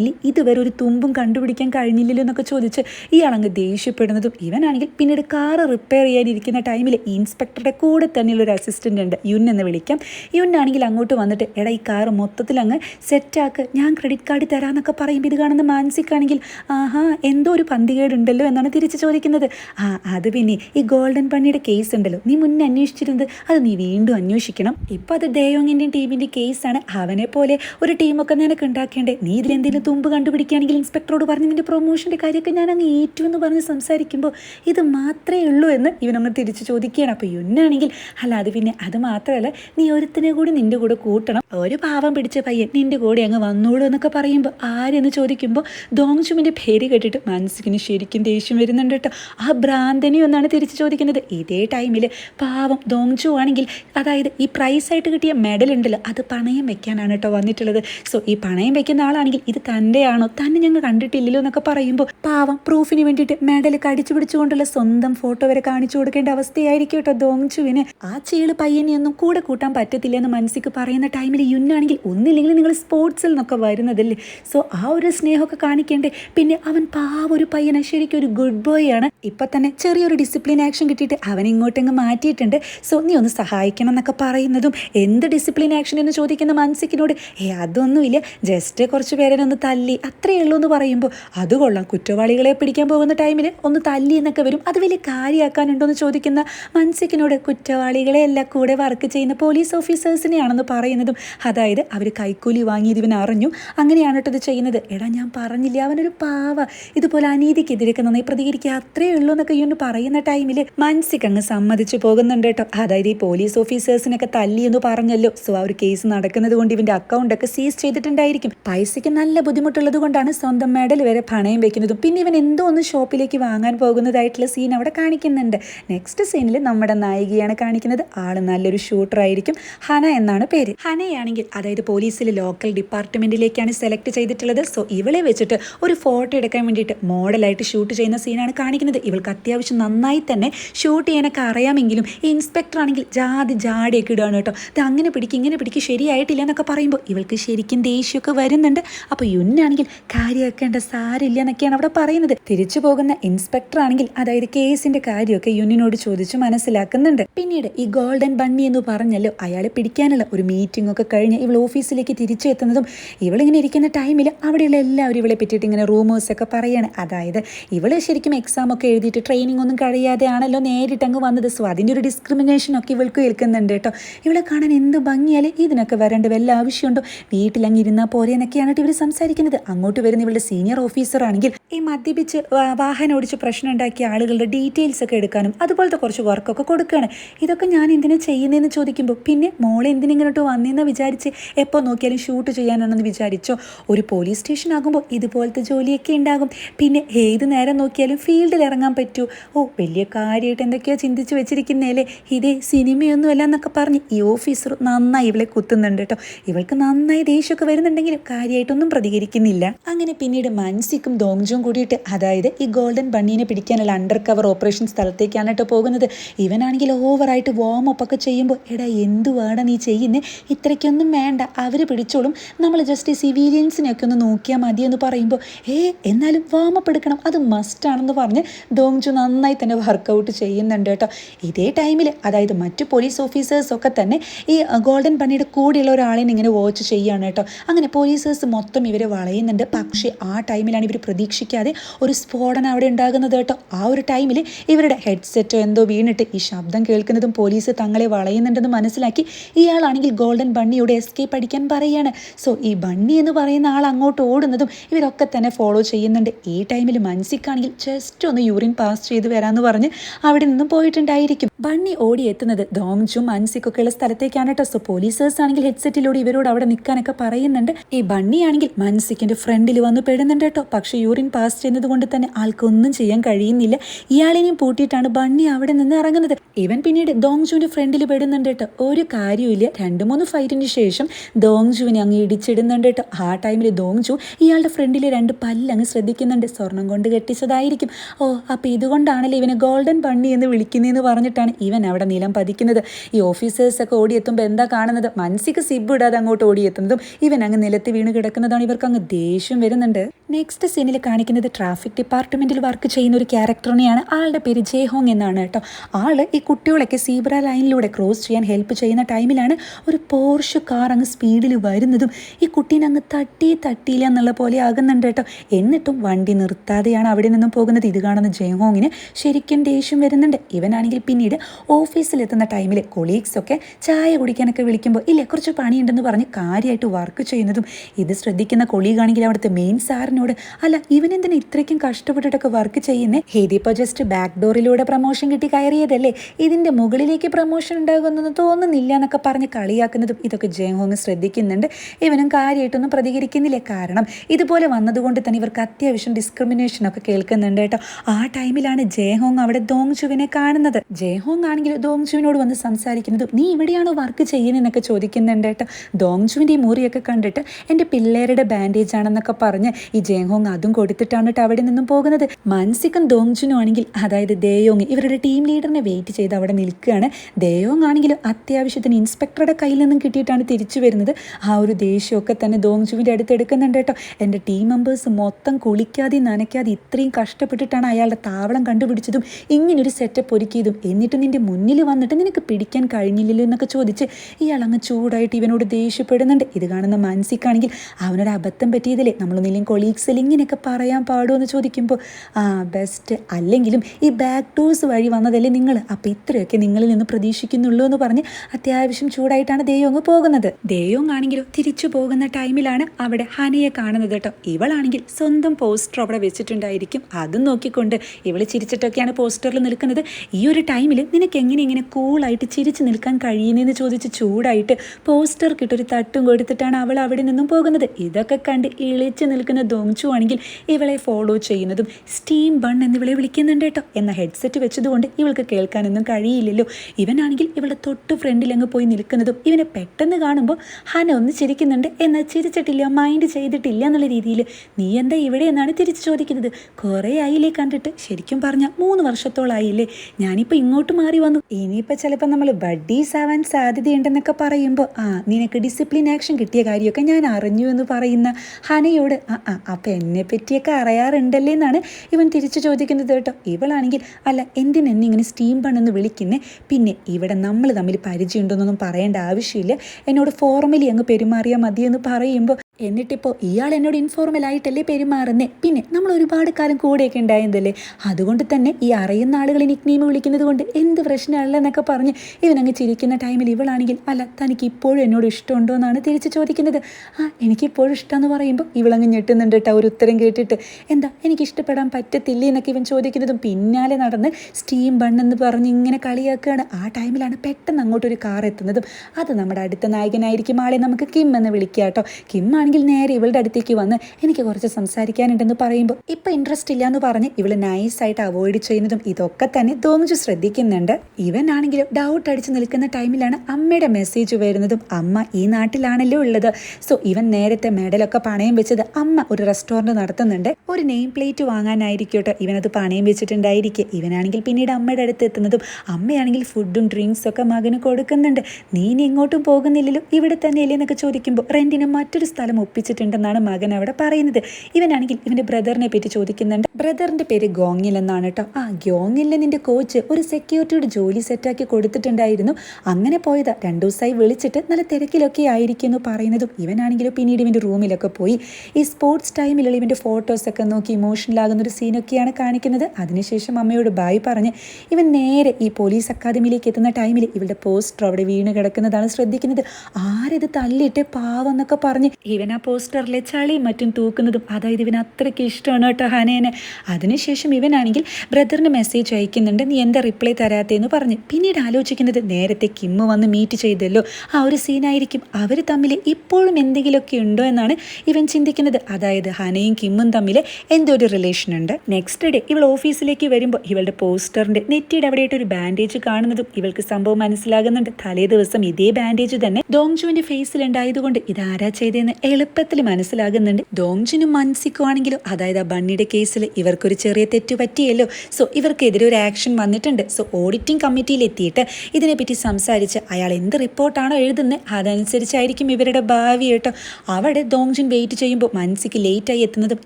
ഇല്ല ഇതുവരെ ഒരു തുമ്പും കണ്ടുപിടിക്കാൻ കഴിഞ്ഞില്ലല്ലോ എന്നൊക്കെ ചോദിച്ച് ഇയാൾ അങ്ങ് ദേഷ്യപ്പെടുന്നതും ഇവനാണെങ്കിൽ പിന്നീട് കാറ് റിപ്പയർ ചെയ്യാനിരിക്കുന്ന ടൈമിൽ ഇൻസ്പെക്ടറുടെ കൂടെ തന്നെയുള്ള ഒരു അസിസ്റ്റന്റ് ഉണ്ട്. യുൻ എന്ന് വിളിക്കാം. യുൻ ആണെങ്കിൽ അങ്ങോട്ട് വന്നിട്ട് എടാ ഈ കാറ് മൊത്തത്തിൽ അങ്ങ് സെറ്റാക്ക് ഞാൻ ക്രെഡിറ്റ് കാർഡ് തരാമെന്നൊക്കെ പറയുമ്പോൾ ഇത് കാണുന്ന മാനസിക്കാണെങ്കിൽ ആഹാ എന്തോ ഒരു പന്തികേടുണ്ടല്ലോ എന്നാണ് തിരിച്ച് ചോദിക്കുന്നത്. ആ അത് പിന്നെ ഈ ഗോൾഡൻ പണിയുടെ കേസ് ഉണ്ടല്ലോ. നീ മുന്നേ അന്വേഷിച്ചിരുന്നത് അത് നീ വീണ്ടും അന്വേഷിക്കണം. ഇപ്പോൾ അത് ഡേയോങ്ങിന്റെയും ടീമിന്റെ കേസാണ്. അവനെ പോലെ ഒരു ടീമൊക്കെ നിനക്ക് ഉണ്ടാക്കേണ്ടേ? നീ ഇതിലെന്തെങ്കിലും തുമ്പ് കണ്ടുപിടിക്കുകയാണെങ്കിൽ ഇൻസ്പെക്ടറോട് പറഞ്ഞ് നിന്റെ പ്രൊമോഷന്റെ കാര്യമൊക്കെ ഞാൻ അങ്ങ് ഏറ്റു എന്ന് പറഞ്ഞ് സംസാരിക്കുമ്പോൾ ഇത് മാത്രമേ ഉള്ളൂ എന്ന് ഇവനങ്ങ് തിരിച്ച് ചോദിക്കുകയാണ്. അപ്പോൾ യുന്നാണെങ്കിൽ അല്ല അത് പിന്നെ അത് മാത്രമല്ല നീ ഒരുത്തിനെ കൂടി നിന്റെ കൂടെ കൂട്ടണം. ഒരു പാവം പിടിച്ച പയ്യൻ നിന്റെ കൂടെ അങ്ങ് വന്നോളൂ എന്നൊക്കെ പറയുമ്പോൾ ആരെന്ന് ചോദിക്കുമ്പോൾ ദോങ്ചുമിന്റെ പേര് കേട്ടിട്ട് മനസ്സിന് ശരിക്കും ദേഷ്യം വരുന്നുണ്ട് കേട്ടോ. ആ ഭ്രാന്തനി എന്നാണ് തിരിച്ച് ചോദിക്കുന്നത്. ഇതേ ടൈമിൽ പാവം ദോങ്ചു ആണെങ്കിൽ അതായത് ഈ പ്രൈസായിട്ട് കിട്ടിയ മെഡൽ ഉണ്ടല്ലോ അത് പണയം വെക്കാനാണ് കേട്ടോ വന്നിട്ടുള്ളത്. സോ ഈ പണയം വെക്കുന്ന ആളാണെങ്കിൽ ഇത് തന്റെയാണോ? തന്നെ ഞങ്ങൾ കണ്ടിട്ടില്ലല്ലോ എന്നൊക്കെ പറയുമ്പോൾ പാവം പ്രൂഫിന് വേണ്ടിയിട്ട് മെഡൽ കടിച്ചു പിടിച്ചുകൊണ്ടുള്ള സ്വന്തം ഫോട്ടോ വരെ കാണിച്ചു കൊടുക്കേണ്ട അവസ്ഥയായിരിക്കും കേട്ടോ ദോങ്ജുവിന് ആ ചീൾ പയ്യനെയൊന്നും കൂടെ കൂട്ടാൻ പറ്റത്തില്ല എന്ന് മനസ്സിക്ക് പറയുന്ന ടൈമിൽ യുന്നാണെങ്കിൽ ഒന്നില്ലെങ്കിൽ നിങ്ങൾ സ്പോർട്സിൽ നിന്നൊക്കെ വരുന്നതല്ലേ. സോ ആ ഒരു സ്നേഹമൊക്കെ കാണിക്കേണ്ടേ. പിന്നെ അവൻ പാവ ഒരു പയ്യനെ ശരിക്കും ഒരു ഗുഡ് ബോയ് ആണ്. ഇപ്പൊ തന്നെ ചെറിയൊരു ഡിസിപ്ലിൻ ആക്ഷൻ കിട്ടിയിട്ട് അവൻ ഇങ്ങോട്ടങ്ങ് മാറ്റിയിട്ടുണ്ട്. സോ നീ ഒന്ന് സഹായിക്കണം എന്നൊക്കെ പറയുന്നതും എന്ത് ഡിസിപ്ലിൻ ആക്ഷൻ എന്ന് ചോദിക്കുന്ന മാനസികനോട് ഏ അതൊന്നുമില്ല. ജസ്റ്റ് കുറച്ച് പേരെ ഒന്ന് തല്ലി. അത്രയേ ഉള്ളൂ എന്ന് പറയുമ്പോൾ അത് കൊള്ളാം. കുറ്റവാളികളെ പിടിക്കാൻ പോകുന്ന ടൈമിൽ ഒന്ന് തല്ലി എന്നൊക്കെ വരും. അത് വലിയ കാര്യമാക്കാനുണ്ടോ എന്ന് ചോദിക്കുന്ന മനസ്സിക്കിനോട് കുറ്റവാളികളെ അല്ല കൂടെ വർക്ക് ചെയ്യുന്ന പോലീസ് ഓഫീസേഴ്സിനെയാണെന്ന് പറയുന്നതും അതായത് അവർ കൈക്കൂലി വാങ്ങിയത് ഇവൻ അറിഞ്ഞു. അങ്ങനെയാണ് കേട്ടോ ഇത് ചെയ്യുന്നത്. എടാ ഞാൻ പറഞ്ഞില്ല അവനൊരു പാവ. ഇതുപോലെ അനീതിക്കെതിരെ നന്നായി പ്രതികരിക്കുക അത്രയേ ഉള്ളൂ എന്നൊക്കെ ഇവന് പറയുന്ന ടൈമിൽ മനസ്സിക്ക് അങ്ങ് സമ്മതിച്ചു പോകുന്നുണ്ട് കേട്ടോ. അതായത് ഈ പോലീസ് ഓഫീസേഴ്സിനൊക്കെ തല്ലി എന്ന് പറഞ്ഞല്ലോ. സോ ആ ഒരു കേസ് നടക്കുന്നത് കൊണ്ട് ഇവന്റെ അക്കൗണ്ട് ഒക്കെ സീസ് ചെയ്തിട്ടുണ്ടായിരിക്കും. പൈസയ്ക്ക് നല്ല ബുദ്ധിമുട്ടുള്ളത് കൊണ്ടാണ് സ്വന്തം മെഡൽ വരെ പണയം വെക്കുന്നതും. പിന്നെ ഇവൻ എന്തോ ഒന്ന് ഷോപ്പിലേക്ക് വാങ്ങാൻ പോകുന്നതായിട്ടുള്ള സീൻ അവിടെ കാണിക്കുന്നുണ്ട്. നെക്സ്റ്റ് സീനിൽ നമ്മുടെ നായികയാണ് കാണിക്കുന്നത്. ആൾ നല്ലൊരു ഷൂട്ടർ ആയിരിക്കും. ഹന എന്നാണ് പേര്. ഹനയാണെങ്കിൽ അതായത് പോലീസിലെ ലോക്കൽ ഡിപ്പാർട്ട്മെന്റിലേക്കാണ് സെലക്ട് ചെയ്തിട്ടുള്ളത്. സോ ഇവളെ വെച്ചിട്ട് ഒരു ഫോട്ടോ എടുക്കാൻ വേണ്ടിയിട്ട് മോഡലായിട്ട് ഷൂട്ട് ചെയ്യുന്ന സീനാണ് കാണിക്കുന്നത്. ഇവൾക്ക് അത്യാവശ്യം നന്നായി തന്നെ ഷൂട്ട് ചെയ്യാനൊക്കെ അറിയാമെങ്കിലും ഈ ഇൻസ്പെക്ടർ ആണെങ്കിൽ ജാതി ജാടിയൊക്കെ ഇടുകയാണ് കേട്ടോ. ഇത് അങ്ങനെ പിടിക്കും ഇങ്ങനെ പിടിക്കും ശരിയായിട്ടില്ല എന്നൊക്കെ പറയുമ്പോൾ ഇവൾക്ക് ശരിക്കും ദേഷ്യമൊക്കെ വരുന്നുണ്ട്. അപ്പോൾ യുന്നാണെങ്കിൽ കാര്യമാക്കേണ്ട സാരില്ല എന്നൊക്കെയാണ് അവിടെ പറയുന്നത്. തിരിച്ചു പോകുന്ന ഇൻസ്പെക്ടർ ആണെങ്കിൽ അതായത് കേസിന്റെ കാര്യമൊക്കെ യുന്നിനോട് ചോദിച്ച് മനസ്സിലാക്കുന്നുണ്ട്. പിന്നീട് ഈ ഗോൾഡൻ ബണ്ണി എന്ന് പറഞ്ഞല്ലോ അയാളെ പിടിക്കാനുള്ള ഒരു മീറ്റിംഗ് ഒക്കെ കഴിഞ്ഞ് ഇവൾ ഓഫീസിലേക്ക് തിരിച്ചു എത്തുന്നതും ഇവളിങ്ങനെ ഇരിക്കുന്ന ടൈമിൽ അവിടെയുള്ള എല്ലാവരും ഇവളെ പറ്റിയിട്ട് ഇങ്ങനെ റൂമേഴ്സ് ഒക്കെ പറയാണ്. അതായത് ഇവൾ ശരിക്കും എക്സാം ഒക്കെ എഴുതിയിട്ട് ട്രെയിനിങ് ഒന്നും കഴിയാതെ ആണല്ലോ നേരിട്ട് അങ്ങ് വന്നത്. സോ അതിന്റെ ഒരു ഡിസ്ക്രിമിനേഷൻ ഒക്കെ ഇവൾക്ക് കേൾക്കുന്നുണ്ട് കേട്ടോ. ഇവളെ കാണാൻ എന്ത് ഭംഗിയാലേ ഇതിനൊക്കെ വരേണ്ട വല്ല ആവശ്യമുണ്ടോ? വീട്ടിലങ്ങ് ഇരുന്നാൽ പോരെ എന്നൊക്കെയാണ് ഇവർ സംസാരിക്കുന്നത്. അങ്ങോട്ട് വരുന്ന ഇവളുടെ സീനിയർ ഓഫീസർ ആണെങ്കിൽ ഈ മദ്യപിച്ച് വാഹനം ഓടിച്ച് പ്രശ്നം ഉണ്ടാക്കിയ ആളുകളുടെ ഡീറ്റെയിൽസ് ഒക്കെ എടുക്കാനും അതുപോലത്തെ കുറച്ച് വർക്കൊക്കെ കൊടുക്കുകയാണ് ഇതൊക്കെ ഞാൻ എന്തിനാ ചെയ്യുന്നതെന്ന് ചോദിക്കുമ്പോൾ പിന്നെ മോളെ എന്തിനിങ്ങോട്ട് വന്നതെന്ന് വിചാരിച്ച് എപ്പോൾ നോക്കിയാലും ഷൂട്ട് ചെയ്യാനാണെന്ന് വിചാരിച്ചോ? ഒരു പോലീസ് സ്റ്റേഷൻ ആകുമ്പോൾ ഇതുപോലത്തെ ജോലിയൊക്കെ ഉണ്ടാകും പിന്നെ ഏത് നേരം നോക്കിയാലും ഫീൽഡിൽ ഇറങ്ങാൻ പറ്റൂ. ഓ വലിയ കാര്യമായിട്ട് എന്തൊക്കെയാ ചിന്തിച്ച് വെച്ചിരിക്കുന്നേലേ? ഇതേ സിനിമയൊന്നുമല്ല എന്നൊക്കെ പറഞ്ഞ് ഈ ഓഫീസർ നന്നായി ഇവളെ കുത്തുന്നുണ്ട് കേട്ടോ. ഇവൾക്ക് നന്നായി ദേഷ്യമൊക്കെ വരുന്നുണ്ടെങ്കിലും കാര്യമായിട്ടൊന്നും പ്രതികരിക്കുന്നില്ല. അങ്ങനെ പിന്നീട് മൻസിക്കും ദോങ്ജും കൂടിയിട്ട് അതായത് ഈ ഗോൾഡൻ ബണ്ണീനെ പിടിക്കാനുള്ള അണ്ടർ കവർ ഓപ്പറേഷൻ സ്ഥലത്തേക്കാണ് കേട്ടോ പോകുന്നത്. ഇവനാണെങ്കിൽ ഓവറായിട്ട് വോം അപ്പ് ഒക്കെ ചെയ്യുമ്പോൾ എടാ എന്തുവാണ് നീ ചെയ്യുന്നേ? ഇത്രയ്ക്കൊന്നും വേണ്ട. അവർ പിടിച്ചോളും. നമ്മൾ ജസ്റ്റ് സിവിലിയൻസിനെയൊക്കെ ഒന്ന് നോക്കിയാൽ മതി എന്ന് പറയുമ്പോൾ ഏ എന്നാലും വാം അപ്പ് എടുക്കണം. അത് മസ്റ്റ് ആണെന്ന് പറഞ്ഞ് ദോങ്ജു നന്നായി തന്നെ വർക്കൗട്ട് ചെയ്യുന്നുണ്ട് കേട്ടോ. ഇതേ ടൈമിൽ അതായത് മറ്റു പോലീസ് ഓഫീസേഴ്സ് ഒക്കെ തന്നെ ഈ ഗോൾഡൻ പണിയുടെ കൂടെയുള്ള ഒരാളെ ഇങ്ങനെ വാച്ച് ചെയ്യുകയാണ് കേട്ടോ. അങ്ങനെ പോലീസേഴ്സ് മൊത്തം ഇവരെ വളയുന്നുണ്ട്. പക്ഷേ ആ ടൈമിലാണ് ഇവർ പ്രതീക്ഷിക്കാതെ ഒരു സ്ഫോടനം അവിടെ ഉണ്ടാകുന്നത് കേട്ടോ. ആ ഒരു ടൈമിൽ ഇവരുടെ ഹെഡ്സെറ്റോ എന്തോ വീണിട്ട് ഈ ശബ്ദം കേൾക്കുന്നതും പോലീസ് തങ്ങളെ വളയുന്നുണ്ടെന്ന് മനസ്സിലാക്കി ഇയാളാണെങ്കിൽ ഗോൾഡൻ ബണ്ണിയോട് എസ്കേപ്പ് അടിക്കാൻ പറയുകയാണ് സോ ഈ ബണ്ണി എന്ന് പറയുന്ന ആൾ അങ്ങോട്ട് ഓടുന്നതും ഇവരൊക്കെ തന്നെ ഫോളോ ചെയ്യുന്നുണ്ട്. ഈ ടൈമിൽ മൻസിക്കാണെങ്കിൽ ജസ്റ്റ് ഒന്ന് യൂറിൻ പാസ് ചെയ്ത് വരാമെന്ന് പറഞ്ഞ് അവിടെ നിന്നും പോയിട്ടുണ്ടായിരിക്കും. ബണ്ണി ഓടി എത്തുന്നത് ദോംജും മൻസിക്കൊക്കെ ഉള്ള സ്ഥലത്തേക്കാണ് കേട്ടോ. സോ പോലീസേഴ്സ് ആണെങ്കിൽ ഹെഡ്സെറ്റിലൂടെ ഇവരോട് അവിടെ നിൽക്കാനൊക്കെ പറയുന്നുണ്ട്. ഈ ബണ്ണി ആണെങ്കിൽ മൻസിക്കിന്റെ ഫ്രണ്ടിൽ വന്ന് പെടുന്നുണ്ട് കേട്ടോ. പക്ഷെ യൂറിൻ പാസ് ചെയ്യുന്നത് കൊണ്ട് തന്നെ ആൾക്കൊന്നും ചെയ്യാൻ കഴിയുന്നില്ല. ഇയാളിനെയും പൂട്ടിയിട്ടാണ് ബണ്ണി അവിടെ നിന്ന് ഇറങ്ങുന്നത്. ഇവൻ പിന്നീട് ദോങ്ജുവിന്റെ ഫ്രണ്ടിൽ പെടുന്നുണ്ട് കേട്ടോ. ഒരു കാര്യമില്ല രണ്ട് മൂന്ന് ഫൈറ്റിന് ശേഷം ദോങ്ജുവിനെ അങ്ങ് ഇടിച്ചിടുന്നുണ്ട് കേട്ടോ. ആ ടൈമിൽ ദോങ്ജു ഇയാളുടെ ഫ്രണ്ടിൽ രണ്ട് പല്ലങ്ങ് ശ്രദ്ധിക്കുന്നുണ്ട്. സ്വർണം കൊണ്ട് കെട്ടിച്ചതായിരിക്കും. ഓ അപ്പോൾ ഇതുകൊണ്ടാണല്ലോ ഇവനെ ഗോൾഡൻ ബണ്ണി എന്ന് വിളിക്കുന്നതെന്ന് പറഞ്ഞിട്ടാണ് ഇവൻ അവിടെ നിലം പതിക്കുന്നത്. ഈ ഓഫീസേഴ്സൊക്കെ ഓടിയെത്തുമ്പോൾ എന്താ കാണുന്നത്? മനസ്സിക്ക് സിബ് ഇടാതെ അങ്ങോട്ട് ഓടിയെത്തുന്നതും ഇവൻ അങ്ങ് നിലത്ത് വീണ് കിടക്കുന്നതാണ് ഇവർക്ക് അങ്ങ് ദേഷ്യം വരുന്നുണ്ട്. നെക്സ്റ്റ് സീനിൽ കാണിക്കുന്നത് ട്രാഫിക് ഡിപ്പാർട്ട്മെന്റിൽ വർക്ക് ചെയ്യുന്ന ഒരു ക്യാരക്ടറിനെയാണ് ആളുടെ പേര് ജേഹോങ് എന്നാണ് കേട്ടോ. ആൾ ഈ കുട്ടികളൊക്കെ സീബ്ര ലൈനിലൂടെ ക്രോസ് ചെയ്യാൻ ഹെൽപ്പ് ചെയ്യുന്ന ടൈമിലാണ് ഒരു പോർഷ് കാർ അങ്ങ് സ്പീഡിൽ വരുന്നതും ഈ കുട്ടീനെ അങ്ങ് തട്ടി തട്ടിയില്ല എന്നുള്ള പോലെ ആകുന്നുണ്ട് കേട്ടോ. എന്നിട്ടും വണ്ടി നിർത്താതെയാണ് അവിടെ നിന്നും പോകുന്നത്. ഇത് കാണുന്ന ജയഹോങ്ങിന് ശരിക്കും ദേഷ്യം വരുന്നുണ്ട്. ഇവനാണെങ്കിൽ പിന്നീട് ഓഫീസിലെത്തുന്ന ടൈമിൽ കൊളീഗ്സൊക്കെ ചായ കുടിക്കാനൊക്കെ വിളിക്കുമ്പോൾ ഇല്ലേ കുറച്ച് പണിയുണ്ടെന്ന് പറഞ്ഞ് കാര്യമായിട്ട് വർക്ക് ചെയ്യുന്നതും ഇത് ശ്രദ്ധിക്കുന്ന കൊളീഗാണെങ്കിൽ അവിടുത്തെ മെയിൻ സാറിനോട് അല്ല ഇവൻ എന്തിനാ ഇത്രയ്ക്കും കഷ്ടപ്പെട്ടിട്ടൊക്കെ വർക്ക് ചെയ്യുന്നേ? ഇതിപ്പോൾ ജസ്റ്റ് ബാക്ക് ഡോറിലൂടെ പ്രൊമോഷൻ കിട്ടി കയറിയതല്ലേ? ഇതിന്റെ മുകളിലേക്ക് പ്രൊമോഷൻ ഉണ്ടാകുമെന്ന് തോന്നുന്നില്ല എന്നൊക്കെ പറഞ്ഞ് കളിയാക്കുന്നതും ഇതൊക്കെ ജയഹോങ് ശ്രദ്ധിക്കുന്നുണ്ട്. ഇവനും കാര്യമായിട്ടൊന്നും പ്രതികരിക്കുന്നില്ല. കാരണം ഇതുപോലെ വന്നതുകൊണ്ട് തന്നെ ഇവർക്ക് അത്യാവശ്യം ഡിസ്ക്രിമിനേഷൻ ഒക്കെ കേൾക്കുന്നുണ്ട് കേട്ടോ. ആ ടൈമിലാണ് ജയഹോങ് അവിടെ ദോങ് ചുവിനെ കാണുന്നത്. ജയഹോങ് ആണെങ്കിൽ ദോങ് ചുവിനോട് വന്ന് സംസാരിക്കുന്നതും നീ ഇവിടെയാണോ വർക്ക് ചെയ്യുന്നതെന്നൊക്കെ ചോദിക്കുന്നുണ്ട് കേട്ടോ. ദോങ് ചുവിന്റെ ഈ മുറിയൊക്കെ കണ്ടിട്ട് എന്റെ പിള്ളേരുടെ ബാൻഡേജ് ആണെന്നൊക്കെ പറഞ്ഞ് ഈ ജയഹോങ് അതും കൊടുത്തിട്ടാണ് കേട്ടോ അവിടെ നിന്നും പോകുന്നത്. മൻസിക്കും ദോങ്ജുനും ആണെങ്കിൽ അതായത് ദേയോങ് ഇവരുടെ ടീം ലീഡറിനെ വെയിറ്റ് ചെയ്ത് അവിടെ നിൽക്കുകയാണ്. ദേയോങ് ആണെങ്കിലും അത്യാവശ്യത്തിന് ഇൻസ്പെക്ടറുടെ കയ്യിൽ നിന്നും കിട്ടിയിട്ടാണ് തിരിച്ചു വരുന്നത്. ആ ഒരു ദേഷ്യമൊക്കെ തന്നെ ദോങ്ജുവിന്റെ അടുത്ത് എടുക്കുന്നുണ്ട് കേട്ടോ. എന്റെ ടീം മെമ്പേഴ്സ് മൊത്തം കുളിക്കാതെ നനയ്ക്കാതെ ഇത്രയും കഷ്ടപ്പെട്ടിട്ടാണ് അയാളുടെ താവളം കണ്ടുപിടിച്ചതും ഇങ്ങനൊരു സെറ്റപ്പ് ഒരുക്കിയതും. എന്നിട്ട് നിന്റെ മുന്നിൽ വന്നിട്ട് നിനക്ക് പിടിക്കാൻ കഴിഞ്ഞില്ലല്ലോ എന്നൊക്കെ ചോദിച്ച് ഇയാൾ അങ്ങ് ചൂടായിട്ട് ഇവനോട് ദേഷ്യപ്പെടുന്നുണ്ട്. ഇത് കാണുന്ന മാനസിക്കാണെങ്കിൽ അവനൊരു അബദ്ധം പറ്റിയതില്ലേ? നമ്മളൊന്നില്ലെങ്കിൽ കൊളീഗ്സിൽ ഇങ്ങനെയൊക്കെ പറയാൻ പാടുമെന്ന് ചോദിക്കുമ്പോൾ ആ ബെസ്റ്റ് അല്ലെങ്കിലും ഈ ബാക്ക് ഡോഴ്സ് വഴി വന്നതല്ലേ നിങ്ങൾ. അപ്പോൾ ഇത്രയൊക്കെ നിങ്ങളിൽ നിന്ന് പ്രതീക്ഷിക്കുന്നുള്ളൂ എന്ന് പറഞ്ഞ് അത്യാവശ്യം ചൂടായിട്ടാണ് ദേയോങ് പോകുന്നത്. ദേയോങ് ആണെങ്കിലും തിരിച്ചു പോകുന്ന ടൈമിലാണ് അവിടെ ഹനയെ കാണുന്നത് കേട്ടോ. ഇവളാണെങ്കിൽ സ്വന്തം പോസ്റ്റർ അവിടെ വെച്ചിട്ടുണ്ടായിരിക്കും. അതും നോക്കിക്കൊണ്ട് ഇവൾ ചിരിച്ചിട്ടൊക്കെയാണ് പോസ്റ്ററിൽ നിൽക്കുന്നത്. ഈ ഒരു ടൈമിൽ നിനക്ക് എങ്ങനെ ഇങ്ങനെ കൂളായിട്ട് ചിരിച്ചു നിൽക്കാൻ കഴിയുന്നതെന്ന് ചോദിച്ച് ചൂടായിട്ട് പോസ്റ്റർ കിട്ടൊരു തട്ടും കൊടുത്തിട്ടാണ് അവൾ അവിടെ നിന്നും പോകുന്നത്. ഇതൊക്കെ കണ്ട് ഇളിച്ച് നിൽക്കുന്ന ദോങ്ചു ആണെങ്കിൽ ഇവളെ ഫോളോ ചെയ്യുന്നതും സ്റ്റീം ബൺ എന്നിവളെ വിളിക്കുന്നുണ്ട് കേട്ടോ. എന്ന ഹെഡ്സെറ്റ് വെച്ചതുകൊണ്ട് ഇവൾക്ക് കേൾക്കാനൊന്നും കഴിയില്ലല്ലോ. ഇവനാണെങ്കിൽ ഇവളെ തൊട്ട് ഫ്രണ്ടിൽ അങ്ങ് പോയി നിൽക്കുന്നതും ഇവനെ പെട്ടെന്ന് കാണുമ്പോൾ ഹന ഒന്ന് ചിരിക്കുന്നുണ്ട്. എന്നാൽ ചിരിച്ചിട്ടില്ല മൈൻഡ് ചെയ്തിട്ടില്ല എന്നുള്ള രീതിയിൽ നീ എന്താ ഇവിടെ എന്നാണ് തിരിച്ചു ചോദിക്കുന്നത്. കുറേ ആയില്ലേ കണ്ടിട്ട്? ശരിക്കും പറഞ്ഞാൽ മൂന്ന് വർഷത്തോളായില്ലേ. ഞാനിപ്പോൾ ഇങ്ങോട്ട് മാറി വന്നു. ഇനിയിപ്പോൾ ചിലപ്പോൾ നമ്മൾ ബഡ്ഡീസ് ആവാൻ സാധ്യതയുണ്ടെന്നൊക്കെ പറയുമ്പോൾ ആ നിനക്ക് ഡിസിപ്ലിൻ ആക്ഷൻ കിട്ടിയ കാര്യമൊക്കെ ഞാൻ അറിഞ്ഞു എന്ന് പറയുന്ന ഹനയോട് ആ ആ അപ്പം എന്നെ പറ്റിയൊക്കെ അറിയാറുണ്ടല്ലേ എന്നാണ് ഇവൻ തിരിച്ചു ചോദിക്കുന്നത് കേട്ടോ. ഇവളാണെങ്കിൽ അല്ല എന്തിനെന്നെ ഇങ്ങനെ സ്റ്റീം പണെന്ന് വിളിക്കുന്നേ? പിന്നെ ഇവിടെ നമ്മൾ തമ്മിൽ പരിചയമുണ്ടെന്നൊന്നും പറയേണ്ട ആവശ്യമില്ല. എന്നോട് ഫോർമലി അങ്ങ് പെരുമാറിയാൽ മതിയെന്ന് പറയുമ്പോൾ എന്നിട്ടിപ്പോൾ ഇയാൾ എന്നോട് ഇൻഫോർമൽ ആയിട്ടല്ലേ പെരുമാറുന്നേ? പിന്നെ നമ്മൾ ഒരുപാട് കാലം കൂടെയൊക്കെ ഉണ്ടായതല്ലേ അതുകൊണ്ട് തന്നെ ഈ അറിയുന്ന ആളുകളെ നിക്നെയിം വിളിക്കുന്നത് കൊണ്ട് എന്ത് പ്രശ്നമല്ലെന്നൊക്കെ പറഞ്ഞ് ഇവനങ്ങ് ചിരിക്കുന്ന ടൈമിൽ ഇവളാണെങ്കിൽ അല്ല തനിക്ക് ഇപ്പോഴും എന്നോട് ഇഷ്ടമുണ്ടോ എന്നാണ് തിരിച്ച് ചോദിക്കുന്നത്. ആ എനിക്കിപ്പോഴും ഇഷ്ടമെന്ന് പറയുമ്പോൾ ഇവളങ്ങ് ഞെട്ടുന്നുണ്ട് കേട്ടോ ഒരു ഉത്തരം കേട്ടിട്ട്. എന്താ എനിക്ക് ഇഷ്ടപ്പെടാൻ പറ്റത്തില്ലേ? എന്നൊക്കെ ഇവൻ ചോദിക്കുന്നതും പിന്നാലെ നടന്ന് സ്റ്റീം ബണ്ണെന്ന് പറഞ്ഞ് ഇങ്ങനെ കളിയാക്കുകയാണ്. ആ ടൈമിലാണ് പെട്ടെന്ന് അങ്ങോട്ടൊരു കാർ എത്തുന്നതും. അത് നമ്മുടെ അടുത്ത നായകനായിരിക്കും ആളെ നമുക്ക് കിം എന്ന് വിളിക്കുക കേട്ടോ. കിം ആണെങ്കിൽ നേരെ ഇവളുടെ അടുത്തേക്ക് വന്ന് എനിക്ക് കുറച്ച് സംസാരിക്കാനുണ്ടെന്ന് പറയുമ്പോൾ ഇപ്പൊ ഇൻട്രസ്റ്റ് ഇല്ല എന്ന് പറഞ്ഞ് ഇവൾ നൈസായിട്ട് അവോയ്ഡ് ചെയ്യുന്നതും ഇതൊക്കെ തന്നെ തോന്നിച്ചു ശ്രദ്ധിക്കുന്നുണ്ട്. ഇവൻ ആണെങ്കിലും ഡൗട്ട് അടിച്ച് നിൽക്കുന്ന ടൈമിലാണ് അമ്മയുടെ മെസ്സേജ് വരുന്നതും അമ്മ ഈ നാട്ടിലാണല്ലോ ഉള്ളത്. സോ ഇവൻ നേരത്തെ മെഡലൊക്കെ പണയം വെച്ചത് അമ്മ ഒരു റെസ്റ്റോറന്റ് നടത്തുന്നുണ്ട്. ഒരു നെയിം പ്ലേറ്റ് വാങ്ങാനായിരിക്കോട്ടെ ഇവൻ അത് പണയം വെച്ചിട്ടുണ്ടായിരിക്കും. ഇവനാണെങ്കിൽ പിന്നീട് അമ്മയുടെ അടുത്ത് എത്തുന്നതും അമ്മയാണെങ്കിൽ ഫുഡും ഡ്രിങ്ക്സും ഒക്കെ മകന് കൊടുക്കുന്നുണ്ട്. നീ ഇനി എങ്ങോട്ടും പോകുന്നില്ലല്ലോ ഇവിടെ തന്നെയല്ലേ എന്നൊക്കെ ചോദിക്കുമ്പോൾ റെന്റിന് മറ്റൊരു സ്ഥലം ഒപ്പിച്ചിട്ടുണ്ടെന്നാണ് മകൻ അവിടെ പറയുന്നത്. ഇവനാണെങ്കിൽ ഇവന്റെ ബ്രദറിനെ പറ്റി ചോദിക്കുന്നുണ്ട്. ബ്രദറിന്റെ പേര് ഗോങ്ങിൽ എന്നാണ് കേട്ടോ. ആ ഗോങ്ങിലെ നിന്റെ കോച്ച് ഒരു സെക്യൂരിറ്റിയുടെ ജോലി സെറ്റാക്കി കൊടുത്തിട്ടുണ്ടായിരുന്നു. അങ്ങനെ പോയതാ. രണ്ടു ദിവസമായി വിളിച്ചിട്ട് നല്ല തിരക്കിലൊക്കെ ആയിരിക്കുന്നു പറയുന്നതും. ഇവനാണെങ്കിലും പിന്നീട് ഇവന്റെ റൂമിലൊക്കെ പോയി. ഈ സ്പോർട്സ് ടൈമിലുള്ള ഇവന്റെ ഫോട്ടോസൊക്കെ നോക്കി ഇമോഷണൽ ആകുന്ന ഒരു സീനൊക്കെയാണ് കാണിക്കുന്നത്. അതിനുശേഷം അമ്മയോട് ബായ് പറഞ്ഞ് ഇവൻ നേരെ ഈ പോലീസ് അക്കാദമിയിലേക്ക് എത്തുന്ന ടൈമിൽ ഇവളുടെ പോസ്റ്റർ അവിടെ വീണ് കിടക്കുന്നതാണ് ശ്രദ്ധിക്കുന്നത്. ആരത് തല്ലിട്ട് പാവം എന്നൊക്കെ പറഞ്ഞ് ഇവൻ ആ പോസ്റ്ററിലെ ചളിയും മറ്റും തൂക്കുന്നതും. അതായത് ഇവൻ അത്രയ്ക്ക് ഇഷ്ടമാണ് കേട്ടോ ഹനേനെ. അതിനുശേഷം ഇവനാണെങ്കിൽ ബ്രദറിന് മെസ്സേജ് അയക്കുന്നുണ്ട്. നീ എന്താ റിപ്ലൈ തരാത്തേന്ന് പറഞ്ഞ്. പിന്നീട് ആലോചിക്കുന്നത് നേരത്തെ കിമ്മ് വന്ന് മീറ്റ് ചെയ്തല്ലോ. ആ ഒരു സീനായിരിക്കും അവർ തമ്മിൽ ഇപ്പോഴും എന്തെങ്കിലുമൊക്കെ ഉണ്ടോ എന്നാണ് ഇവൻ ചിന്തിക്കുന്നത്. അതായത് ഹനയും കിമ്മും തമ്മിൽ എന്തോ ഒരു റിലേഷൻ ഉണ്ട്. നെക്സ്റ്റ് ഡേ ഇവൾ ഓഫീസിലേക്ക് വരുമ്പോൾ ഇവളുടെ പോസ്റ്ററിന്റെ നെറ്റിയുടെ അവിടെയായിട്ട് ഒരു ബാൻഡേജ് കാണുന്നതും ഇവൾക്ക് സംഭവം മനസ്സിലാകുന്നുണ്ട്. തലേ ദിവസം ഇതേ ബാൻഡേജ് തന്നെ ദോങ്ജുവിന്റെ ഫേസിൽ ഉണ്ടായതുകൊണ്ട് ഇതാരാ ചെയ്തതെന്ന് എളുപ്പത്തിൽ മനസ്സിലാകുന്നുണ്ട്. ഡോങ്ജിനും മൻസിക്കും ആണെങ്കിലും അതായത് ആ ബണ്ണിയുടെ കേസിൽ ഇവർക്കൊരു ചെറിയ തെറ്റ് പറ്റിയല്ലോ. സോ ഇവർക്കെതിരെ ഒരു ആക്ഷൻ വന്നിട്ടുണ്ട്. സോ ഓഡിറ്റിംഗ് കമ്മിറ്റിയിൽ എത്തിയിട്ട് ഇതിനെപ്പറ്റി സംസാരിച്ച് അയാൾ എന്ത് റിപ്പോർട്ടാണോ എഴുതുന്നത് അതനുസരിച്ചായിരിക്കും ഇവരുടെ ഭാവി കേട്ടോ. അവിടെ ഡോങ്ജിൻ വെയിറ്റ് ചെയ്യുമ്പോൾ മൻസിക്ക് ലേറ്റായി എത്തുന്നതും